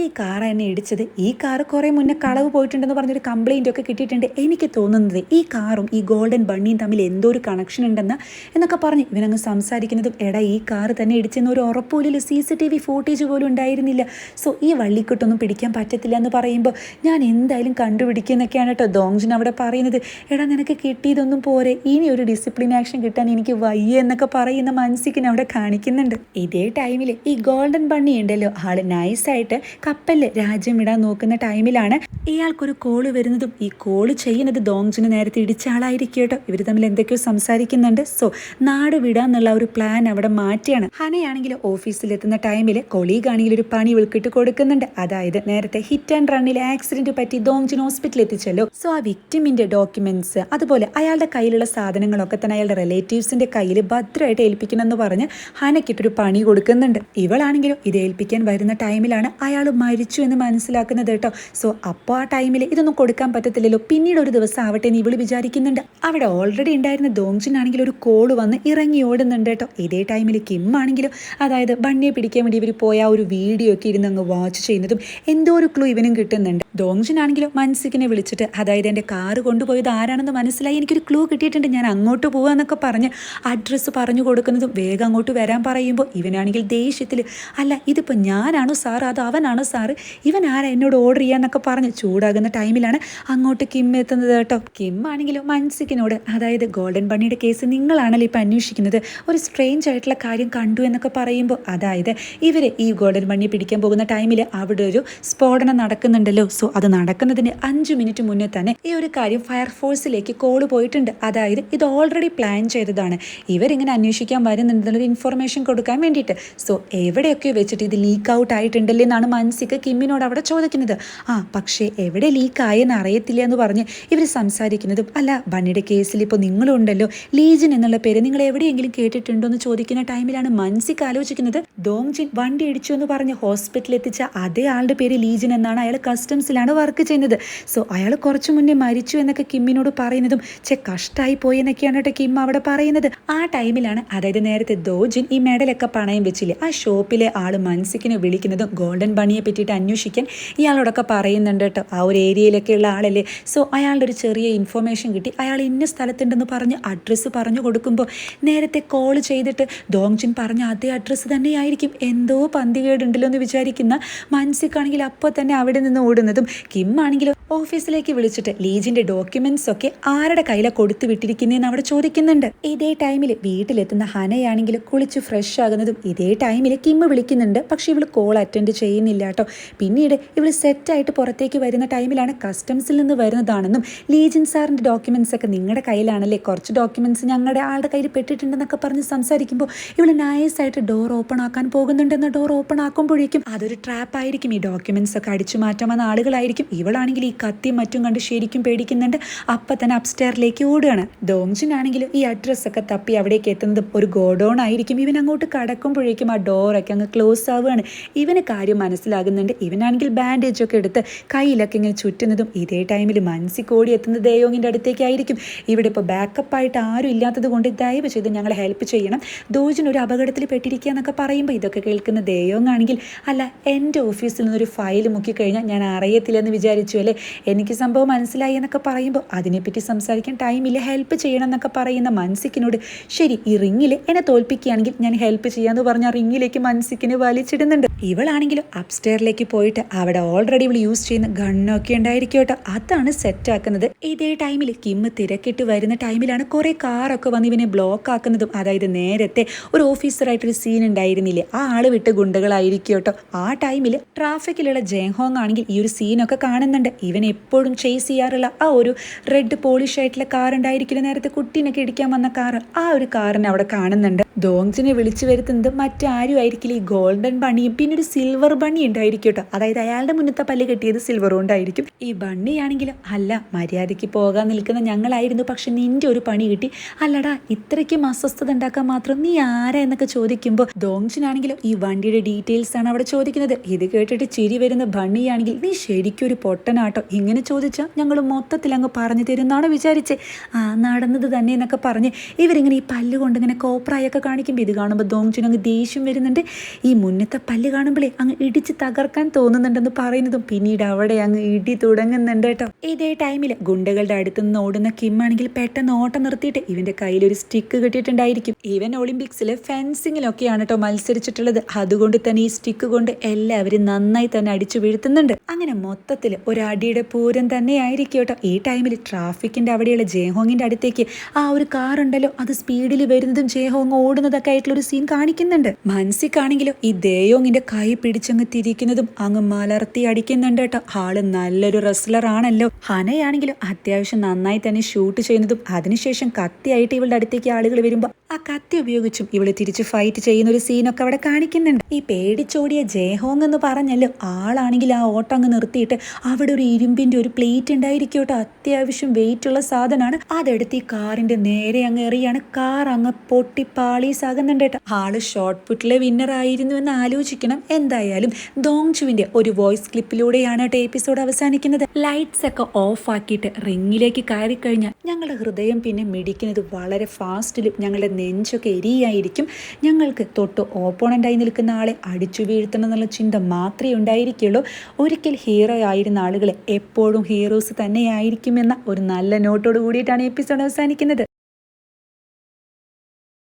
ഈ കാർ എന്നെ ഇടിച്ചത് ഈ കാർ കുറെ മുന്നേ കളവ് പോയിട്ടുണ്ടെന്ന് പറഞ്ഞൊരു കംപ്ലൈന്റ് ഒക്കെ കിട്ടിയിട്ടുണ്ട്. എനിക്ക് തോന്നുന്നത് ഈ കാറും ഈ ഗോൾഡൻ ബണ്ണിയും തമ്മിൽ എന്തോ ഒരു കണക്ഷൻ ഉണ്ടെന്ന് എന്നൊക്കെ പറഞ്ഞ് ഇവനങ്ങ് സംസാരിക്കുന്നതും എടാ ഈ കാർ തന്നെ ഇടിച്ചെന്ന് ഒരു ഉറപ്പുമില്ല. C C T V footage പോലും ഉണ്ടായിരുന്നില്ല. സോ ഈ വള്ളിക്കെട്ടൊന്നും പിടിക്കാൻ പറ്റത്തില്ല എന്ന് പറയുമ്പോൾ ഞാൻ എന്തായാലും കണ്ടുപിടിക്കുന്നൊക്കെയാണ് കേട്ടോ ദോങ്ജിൻ അവിടെ പറയുന്നത്. എടാ നിനക്ക് കിട്ടിയതൊന്നും പോരെ. ഇനി ഒരു ഡിസിപ്ലിൻ ആക്ഷൻ കിട്ടാൻ എനിക്ക് വയ്യ എന്നൊക്കെ പറയുന്ന മനസ്സിക്കിനെ അവിടെ കാണിക്കുന്നുണ്ട്. ഇതേ ടൈമിൽ ഈ ഗോൾഡൻ ബണ്ണി ഉണ്ടല്ലോ. ആൾ നൈസായിട്ട് കപ്പലിൽ രാജ്യം വിടാൻ നോക്കുന്ന ടൈമിലാണ് ഇയാൾക്കൊരു കോൾ വരുന്നതും ഈ കോൾ ചെയ്യുന്നത് ദോങ്ജിന് നേരത്തെ ഇടിച്ച ആളായിരിക്കും കേട്ടോ. ഇവർ തമ്മിൽ എന്തൊക്കെയോ സംസാരിക്കുന്നുണ്ട്. സോ നാട് വിടാന്നുള്ള ഒരു പ്ലാൻ അവിടെ മാറ്റിയാണ്. ഹനയാണെങ്കിൽ ഓഫീസിലെത്തുന്ന ടൈമിൽ കൊളീഗ് ആണെങ്കിൽ ഒരു പണി വിൾക്കിട്ട് കൊടുക്കുന്നുണ്ട്. അതായത് നേരത്തെ ഹിറ്റ് ആൻഡ് റണ്ണിൽ ആക്സിഡന്റ് പറ്റി ദോങ്ജിൻ ഹോസ്പിറ്റലിൽ എത്തിച്ചല്ലോ. സോ ആ വിക്ടിമിന്റെ ഡോക്യുമെന്റ്സ് അതുപോലെ അയാളുടെ കയ്യിലുള്ള സാധനങ്ങളൊക്കെ തന്നെ അയാളുടെ റിലേറ്റീവ്സിന്റെ കയ്യിൽ ഭദ്രമായിട്ട് ഏൽപ്പിക്കണമെന്ന് പറഞ്ഞ് ഹനക്കിട്ടൊരു പണി കൊടുക്കുന്നുണ്ട്. ഇവളാണെങ്കിലും ഇത് ഏൽപ്പിക്കാൻ വരുന്ന ടൈമിലാണ് അയാൾ മരിച്ചു എന്ന് മനസ്സിലാക്കുന്നത്. കേട്ടോ. സോ അപ്പോൾ ആ ടൈമിൽ ഇതൊന്നും കൊടുക്കാൻ പറ്റത്തില്ലല്ലോ. പിന്നീട് ഒരു ദിവസം ആവട്ടെ നീ ഇവൾ വിചാരിക്കുന്നുണ്ട്. അവിടെ ഓൾറെഡി ഉണ്ടായിരുന്ന ദോങ്ജിൻ ആണെങ്കിൽ ഒരു കോൾ വന്ന് ഇറങ്ങി ഓടുന്നുണ്ട് കേട്ടോ. ഇതേ ടൈമിൽ കിം ആണെങ്കിലും അതായത് ബണ്ണിയെ പിടിക്കാൻ വേണ്ടി ഇവർ പോയ ഒരു വീഡിയോ ഒക്കെ ഇരുന്ന് അങ്ങ് വാച്ച് ചെയ്യുന്നതും എന്തോ ഒരു ക്ലൂ ഇവനും കിട്ടുന്നുണ്ട്. ദോങ്ജിൻ ആണെങ്കിലും മൻസിക്കിനെ വിളിച്ചിട്ട് അതായത് എന്റെ കാറ് കൊണ്ടുപോയത് ആരാണെന്ന് മനസ്സിലായി? എനിക്കൊരു ക്ലൂ കിട്ടിയിട്ടുണ്ട്. ഞാൻ അങ്ങോട്ട് പോകാമെന്നൊക്കെ പറഞ്ഞ് അഡ്രസ്സ് പറഞ്ഞു കൊടുക്കുന്നതും വേഗം അങ്ങോട്ട് വരാൻ പറയുമ്പോൾ ഇവനാണെങ്കിൽ ദേഷ്യത്തിൽ അല്ല ഇതിപ്പോൾ ഞാനാണോ സാർ? അത് അവനാണോ സാറ്? ഇവൻ ആരാ? എന്നോട് ഫുഡ് ഓർഡർ ചെയ്യാന്നൊക്കെ പറഞ്ഞ് ചൂടാകുന്ന ടൈമിലാണ് അങ്ങോട്ട് കിം എത്തുന്നത് കേട്ടോ. കിം ആണെങ്കിലും മൻസിക്കിനോട് അതായത് ഗോൾഡൻ ബണ്ണിയുടെ കേസ് നിങ്ങളാണല്ലോ ഇപ്പം അന്വേഷിക്കുന്നത്. ഒരു സ്ട്രേഞ്ച് ആയിട്ടുള്ള കാര്യം കണ്ടു എന്നൊക്കെ പറയുമ്പോൾ അതായത് ഇവർ ഈ ഗോൾഡൻ ബണ്ണി പിടിക്കാൻ പോകുന്ന ടൈമിൽ അവിടെ ഒരു സ്ഫോടനം നടക്കുന്നുണ്ടല്ലോ. സോ അത് നടക്കുന്നതിന് അഞ്ച് മിനിറ്റ് മുന്നേ തന്നെ ഈ ഒരു കാര്യം ഫയർഫോഴ്സിലേക്ക് കോൾ പോയിട്ടുണ്ട്. അതായത് ഇത് ഓൾറെഡി പ്ലാൻ ചെയ്തതാണ്. ഇവരിങ്ങനെ അന്വേഷിക്കാൻ വരുന്നുണ്ടെന്നൊരു ഇൻഫർമേഷൻ കൊടുക്കാൻ വേണ്ടിയിട്ട്. സോ എവിടെയൊക്കെ വെച്ചിട്ട് ഇത് ലീക്ക് ഔട്ട് ആയിട്ടുണ്ടല്ലേ എന്നാണ് മനസ്സിക്ക് കിമ്മിനോട് അവിടെ ചോദിക്കുന്നത്. ആ പക്ഷേ എവിടെ ലീക്ക് ആയെന്ന് അറിയത്തില്ല എന്ന് പറഞ്ഞ് ഇവർ സംസാരിക്കുന്നതും അല്ല ബണ്ണിയുടെ കേസിൽ ഇപ്പോൾ നിങ്ങളുണ്ടല്ലോ ലീജിൻ എന്നുള്ള പേര് നിങ്ങൾ എവിടെയെങ്കിലും കേട്ടിട്ടുണ്ടോ എന്ന് ചോദിക്കുന്ന ടൈമിലാണ് മൻസിക്ക് ആലോചിക്കുന്നത്. ദോങ്ജിൻ വണ്ടി ഇടിച്ചു എന്ന് പറഞ്ഞ് ഹോസ്പിറ്റലിൽ എത്തിച്ച അതേ ആളുടെ പേര് ലീജിൻ എന്നാണ് അയാൾ കസ്റ്റംസിലാണ് വർക്ക് ചെയ്യുന്നത്. സോ അയാൾ കുറച്ചു മുന്നേ മരിച്ചു എന്നൊക്കെ കിമ്മിനോട് പറയുന്നതും ചെ കഷ്ടായി പോയി എന്നൊക്കെയാണ് കേട്ടോ കിം അവിടെ പറയുന്നത്. ആ ടൈമിലാണ് അതായത് നേരത്തെ ദോജിൻ ഈ മെഡലൊക്കെ പണയം വെച്ചില്ലേ ആ ഷോപ്പിലെ ആൾ മൻസിക്കിനെ വിളിക്കുന്നതും ഗോൾഡൻ ബണിയെ പറ്റിയിട്ട് അന്വേഷിക്കാൻ ഇയാളോടൊക്കെ പറയുന്നുണ്ട് കേട്ടോ. ആ ഒരു ഏരിയയിലൊക്കെ ഉള്ള ആളല്ലേ. സോ അയാളുടെ ഒരു ചെറിയ ഇൻഫർമേഷൻ കിട്ടി. അയാൾ ഇന്ന സ്ഥലത്തുണ്ടെന്ന് പറഞ്ഞ് അഡ്രസ്സ് പറഞ്ഞു കൊടുക്കുമ്പോൾ നേരത്തെ കോൾ ചെയ്തിട്ട് ദോങ്ജിൻ പറഞ്ഞ അതേ അഡ്രസ്സ് തന്നെയായിരിക്കും. എന്തോ പന്തികേടുണ്ടല്ലോ എന്ന് വിചാരിക്കുന്ന മനസ്സിക്കാണെങ്കിൽ അപ്പോൾ തന്നെ അവിടെ നിന്ന് ഓടുന്നതും കിം ആണെങ്കിലും ഓഫീസിലേക്ക് വിളിച്ചിട്ട് ലീജിന്റെ ഡോക്യുമെന്റ്സ് ഒക്കെ ആരുടെ കയ്യിലാണ് കൊടുത്തു വിട്ടിരിക്കുന്നതെന്ന് അവിടെ ചോദിക്കുന്നുണ്ട്. ഇതേ ടൈമിൽ വീട്ടിലെത്തുന്ന ഹനയാണെങ്കിൽ കുളിച്ച് ഫ്രഷ് ആകുന്നതും ഇതേ ടൈമിൽ കിമ്മ് വിളിക്കുന്നുണ്ട്. പക്ഷെ ഇവൾ കോൾ അറ്റൻഡ് ചെയ്യുന്നില്ല കേട്ടോ. പിന്നീട് ഇവൾ സെറ്റായിട്ട് പുറത്തേക്ക് വരുന്ന ടൈമിലാണ് കസ്റ്റംസിൽ നിന്ന് വരുന്നതാണെന്നും ലീജിൻ സാറിന്റെ ഡോക്യുമെന്റ്സ് ഒക്കെ നിങ്ങളുടെ കയ്യിലാണല്ലേ? കുറച്ച് ഡോക്യുമെന്റ്സ് ഞങ്ങളുടെ ആളുടെ കയ്യിൽ പെട്ടിട്ടുണ്ടെന്നൊക്കെ പറഞ്ഞ് സംസാരിക്കുമ്പോൾ ഇവൾ നൈസായിട്ട് ഡോർ ഓപ്പൺ ആക്കാൻ പോകുന്നുണ്ടെന്ന് ഡോർ ഓപ്പൺ ആക്കുമ്പോഴേക്കും അതൊരു ട്രാപ്പ് ആയിരിക്കും. ഈ ഡോക്യുമെന്റ്സ് ഒക്കെ അടിച്ചു മാറ്റാൻ വന്ന ആളുകളായിരിക്കും. ഇവളാണെങ്കിൽ ഈ കത്തിയും മറ്റും കണ്ട് ശരിക്കും പേടിക്കുന്നുണ്ട്. അപ്പം തന്നെ അപ്സ്റ്റെയറിലേക്ക് ഓടുകയാണ്. ഡോങ്ജിനാണെങ്കിലും ഈ അഡ്രസ്സൊക്കെ തപ്പി അവിടേക്ക് എത്തുന്നത് ഒരു ഗോഡൗൺ ആയിരിക്കും. ഇവൻ അങ്ങോട്ട് കടക്കുമ്പോഴേക്കും ആ ഡോറൊക്കെ അങ്ങ് ക്ലോസ് ആവുകയാണ്. ഇവന് കാര്യം മനസ്സിലാകുന്നുണ്ട്. ഇവനാണെങ്കിൽ ബാൻഡേജ് ഒക്കെ എടുത്ത് കയ്യിലൊക്കെ ഇങ്ങനെ ചുറ്റുന്നതും ഇതേ ടൈമിൽ മനസ്സിൽ ഓടി എത്തുന്നത് ദേയോങ്ങിന്റെ അടുത്തേക്കായിരിക്കും ഇവിടെ ഇപ്പോൾ ബാക്കപ്പ് ആയിട്ട് ആരും ഇല്ലാത്തത് കൊണ്ട് ദയവ് ചെയ്ത് ഞങ്ങളെ ഹെൽപ്പ് ചെയ്യണം. ദോജിന് ഒരു അപകടത്തിൽ പെട്ടിരിക്കുക എന്നൊക്കെ പറയുമ്പോൾ ഇതൊക്കെ കേൾക്കുന്ന ദേയോങ് ആണെങ്കിൽ അല്ല എന്റെ ഓഫീസിൽ നിന്നൊരു ഫയൽ മുക്കിക്കഴിഞ്ഞാൽ ഞാൻ അറിയത്തില്ലെന്ന് വിചാരിച്ചു അല്ലേ? എനിക്ക് സംഭവം മനസ്സിലായി എന്നൊക്കെ പറയുമ്പോൾ അതിനെപ്പറ്റി സംസാരിക്കാൻ ടൈമില്ല ഹെൽപ്പ് ചെയ്യണം എന്നൊക്കെ പറയുന്ന മൻസിക്കിനോട് ശരി ഈ റിങ്ങിൽ എന്നെ തോൽപ്പിക്കുകയാണെങ്കിൽ ഞാൻ ഹെൽപ്പ് ചെയ്യാന്ന് പറഞ്ഞ റിങ്ങിലേക്ക് മൻസിക്കിനെ വലിച്ചിടുന്നുണ്ട്. ഇവളാണെങ്കിലും അപ്സ്റ്റെയറിലേക്ക് പോയിട്ട് അവിടെ ഓൾറെഡി ഇവൾ യൂസ് ചെയ്യുന്ന ഗണ്ണൊക്കെ ഉണ്ടായിരിക്കും കേട്ടോ. അതാണ് സെറ്റ് ആക്കുന്നത്. ഇതേ ടൈമിൽ കിമ്മ് തിരക്കിട്ട് വരുന്ന ടൈമിലാണ് കുറെ കാറൊക്കെ വന്ന് ഇവനെ ബ്ലോക്ക് ആക്കുന്നതും. അതായത് നേരത്തെ ഒരു ഓഫീസറായിട്ടൊരു സീൻ ഉണ്ടായിരുന്നില്ലേ ആ ആൾ വിട്ട് ഗുണ്ടകളായിരിക്കും കേട്ടോ. ആ ടൈമിൽ ട്രാഫിക്കിലുള്ള ജയഹോങ് ആണെങ്കിൽ ഈ ഒരു സീനൊക്കെ കാണുന്നുണ്ട്. ഇവൻ എപ്പോഴും ചേസ് ചെയ്യാറുള്ള ആ ഒരു റെഡ് പോളിഷ് ആയിട്ടുള്ള കാർ ഉണ്ടായിരിക്കില്ല. നേരത്തെ കുട്ടീനൊക്കെ ഇടിക്കാൻ വന്ന കാർ ആ ഒരു കാറിനെ അവിടെ കാണുന്നുണ്ട്. ദോങ്ജിനെ വിളിച്ചു വരുത്തുന്നത് മറ്റാരും ആയിരിക്കില്ല. ഈ ഗോൾഡൻ ബണിയും പിന്നെ ഒരു സിൽവർ ബണ്ണി ഉണ്ടായിരിക്കും കേട്ടോ. അതായത് അയാളുടെ മുന്നത്തെ പല്ല് കെട്ടിയത് സിൽവർ കൊണ്ടായിരിക്കും. ഈ ബണ്ണിയാണെങ്കിലും അല്ല മര്യാദയ്ക്ക് പോകാൻ നിൽക്കുന്ന ഞങ്ങളായിരുന്നു. പക്ഷെ നിന്റെ ഒരു പണി കിട്ടി. അല്ലടാ ഇത്രയ്ക്കും അസ്വസ്ഥത ഉണ്ടാക്കാൻ മാത്രം നീ ആരാ എന്നൊക്കെ ചോദിക്കുമ്പോൾ ദോങ്ജിനാണെങ്കിലും ഈ വണ്ടിയുടെ ഡീറ്റെയിൽസ് ആണ് അവിടെ ചോദിക്കുന്നത്. ഇത് കേട്ടിട്ട് ചിരി വരുന്ന ബണ്ണിയാണെങ്കിൽ നീ ശരിക്കും ഒരു പൊട്ടനാട്ടോ. ഇങ്ങനെ ചോദിച്ചാൽ ഞങ്ങൾ മൊത്തത്തിൽ അങ്ങ് പറഞ്ഞു തരുന്നാണ് വിചാരിച്ചേ. ആ നടന്നത് തന്നെ എന്നൊക്കെ പറഞ്ഞ് ഇവരിങ്ങനെ ഈ പല്ല് കൊണ്ട് ഇങ്ങനെ കോപ്രായൊക്കെ കാണിക്കുമ്പോൾ ഇത് കാണുമ്പോൾ ദോങ്ജിന് അങ്ങ് ദേഷ്യം വരുന്നുണ്ട്. ഈ മുന്നത്തെ പല്ല് കാണുമ്പോഴേ അങ്ങ് ഇടിച്ച് തകർക്കാൻ തോന്നുന്നുണ്ടെന്ന് പറയുന്നതും പിന്നീട് അവിടെ അങ്ങ് ഇടി തുടങ്ങുന്നുണ്ട് കേട്ടോ. ഇതേ ടൈമിൽ ഗുണ്ടകളുടെ അടുത്ത് നിന്ന് ഓടുന്ന കിമ്മാണെങ്കിൽ പെട്ടെന്ന് ഓട്ടം നിർത്തിയിട്ട് ഇവന്റെ ഒരു സ്റ്റിക്ക് കിട്ടിയിട്ടുണ്ടായിരിക്കും. ഇവൻ ഒളിമ്പിക്സിൽ ഫെൻസിങ്ങിലൊക്കെയാണ് കേട്ടോ മത്സരിച്ചിട്ടുള്ളത്. അതുകൊണ്ട് തന്നെ ഈ സ്റ്റിക്ക് കൊണ്ട് എല്ലാവരും നന്നായി തന്നെ അടിച്ചു വീഴ്ത്തുന്നുണ്ട്. അങ്ങനെ മൊത്തത്തിൽ ഒരു അടിയുടെ പൂരം തന്നെ ആയിരിക്കും കേട്ടോ. ഈ ടൈമിൽ ട്രാഫിക്കിന്റെ അവിടെയുള്ള ജയഹോങ്ങിന്റെ അടുത്തേക്ക് ആ ഒരു കാർ ഉണ്ടല്ലോ അത് സ്പീഡിൽ വരുന്നതും ജയഹോങ് ഓടുന്നതൊക്കെ ആയിട്ടുള്ള ഒരു സീൻ കാണിക്കുന്നുണ്ട്. മനസ്സിക്കാണെങ്കിലോ ഈ ദേയോങ്ങിന്റെ കൈ പിടിച്ചങ്ങ് തിരിക്കുന്നതും അങ്ങ് മലർത്തി അടിക്കുന്നുണ്ട് കേട്ടോ. ആൾ നല്ലൊരു റെസ്ലർ ആണല്ലോ. ഹനയാണെങ്കിലും അത്യാവശ്യം നന്നായി തന്നെ ഷൂട്ട് ചെയ്യുന്നതും അതിനുശേഷം കത്തിയായിട്ട് ഇവളുടെ അടുത്തേക്ക് ആളുകൾ വരുമ്പോൾ ആ കത്തി ഉപയോഗിച്ചും ഇവൾ തിരിച്ച് ഫൈറ്റ് ചെയ്യുന്ന ഒരു സീനൊക്കെ അവിടെ കാണിക്കുന്നുണ്ട്. ഈ പേടിച്ചോടിയ ജയഹോങ് എന്ന് പറഞ്ഞല്ലോ ആളാണെങ്കിൽ ആ ഓട്ടം അങ്ങ് നിർത്തിയിട്ട് അവിടെ ഒരു ഇരുമ്പിന്റെ ഒരു പ്ലേറ്റ് ഉണ്ടായിരിക്കും അത്യാവശ്യം വെയിറ്റ് ഉള്ള സാധനമാണ്. അതെടുത്ത് ഈ കാറിന്റെ നേരെ അങ്ങ് എറിയാണ്. കാർ അങ്ങ് പൊട്ടി പാളീസാകുന്നുണ്ട് കേട്ടോ. ആൾ ഷോർട്ട് പുട്ടിലെ വിന്നർ ആയിരുന്നു എന്ന് ആലോചിക്കണം. എന്തായാലും ദോങ്ചുവിന്റെ ഒരു വോയിസ് ക്ലിപ്പിലൂടെയാണ് കേട്ടോ എപ്പിസോഡ് അവസാനിക്കുന്നത്. ലൈറ്റ്സ് ഒക്കെ ഓഫ് ആക്കിയിട്ട് റിങ്ങിലേക്ക് കയറി കഴിഞ്ഞാൽ ഞങ്ങളുടെ ഹൃദയം പിന്നെ മിടിക്കുന്നത് വളരെ ഫാസ്റ്റിലും ഞങ്ങളുടെ നെഞ്ചൊക്കെ എരിയായിരിക്കും. ഞങ്ങൾക്ക് തൊട്ട് ഓപ്പോണന്റായി നിൽക്കുന്ന ആളെ അടിച്ചു വീഴ്ത്തണം എന്നുള്ള ചിന്ത മാത്രമേ ഉണ്ടായിരിക്കുള്ളൂ. ഒരിക്കൽ ഹീറോ ആയിരുന്ന ആളുകൾ എപ്പോഴും ഹീറോസ് തന്നെയായിരിക്കുമെന്ന ഒരു നല്ല നോട്ടോട് കൂടിയിട്ടാണ് എപ്പിസോഡ് അവസാനിക്കുന്നത്.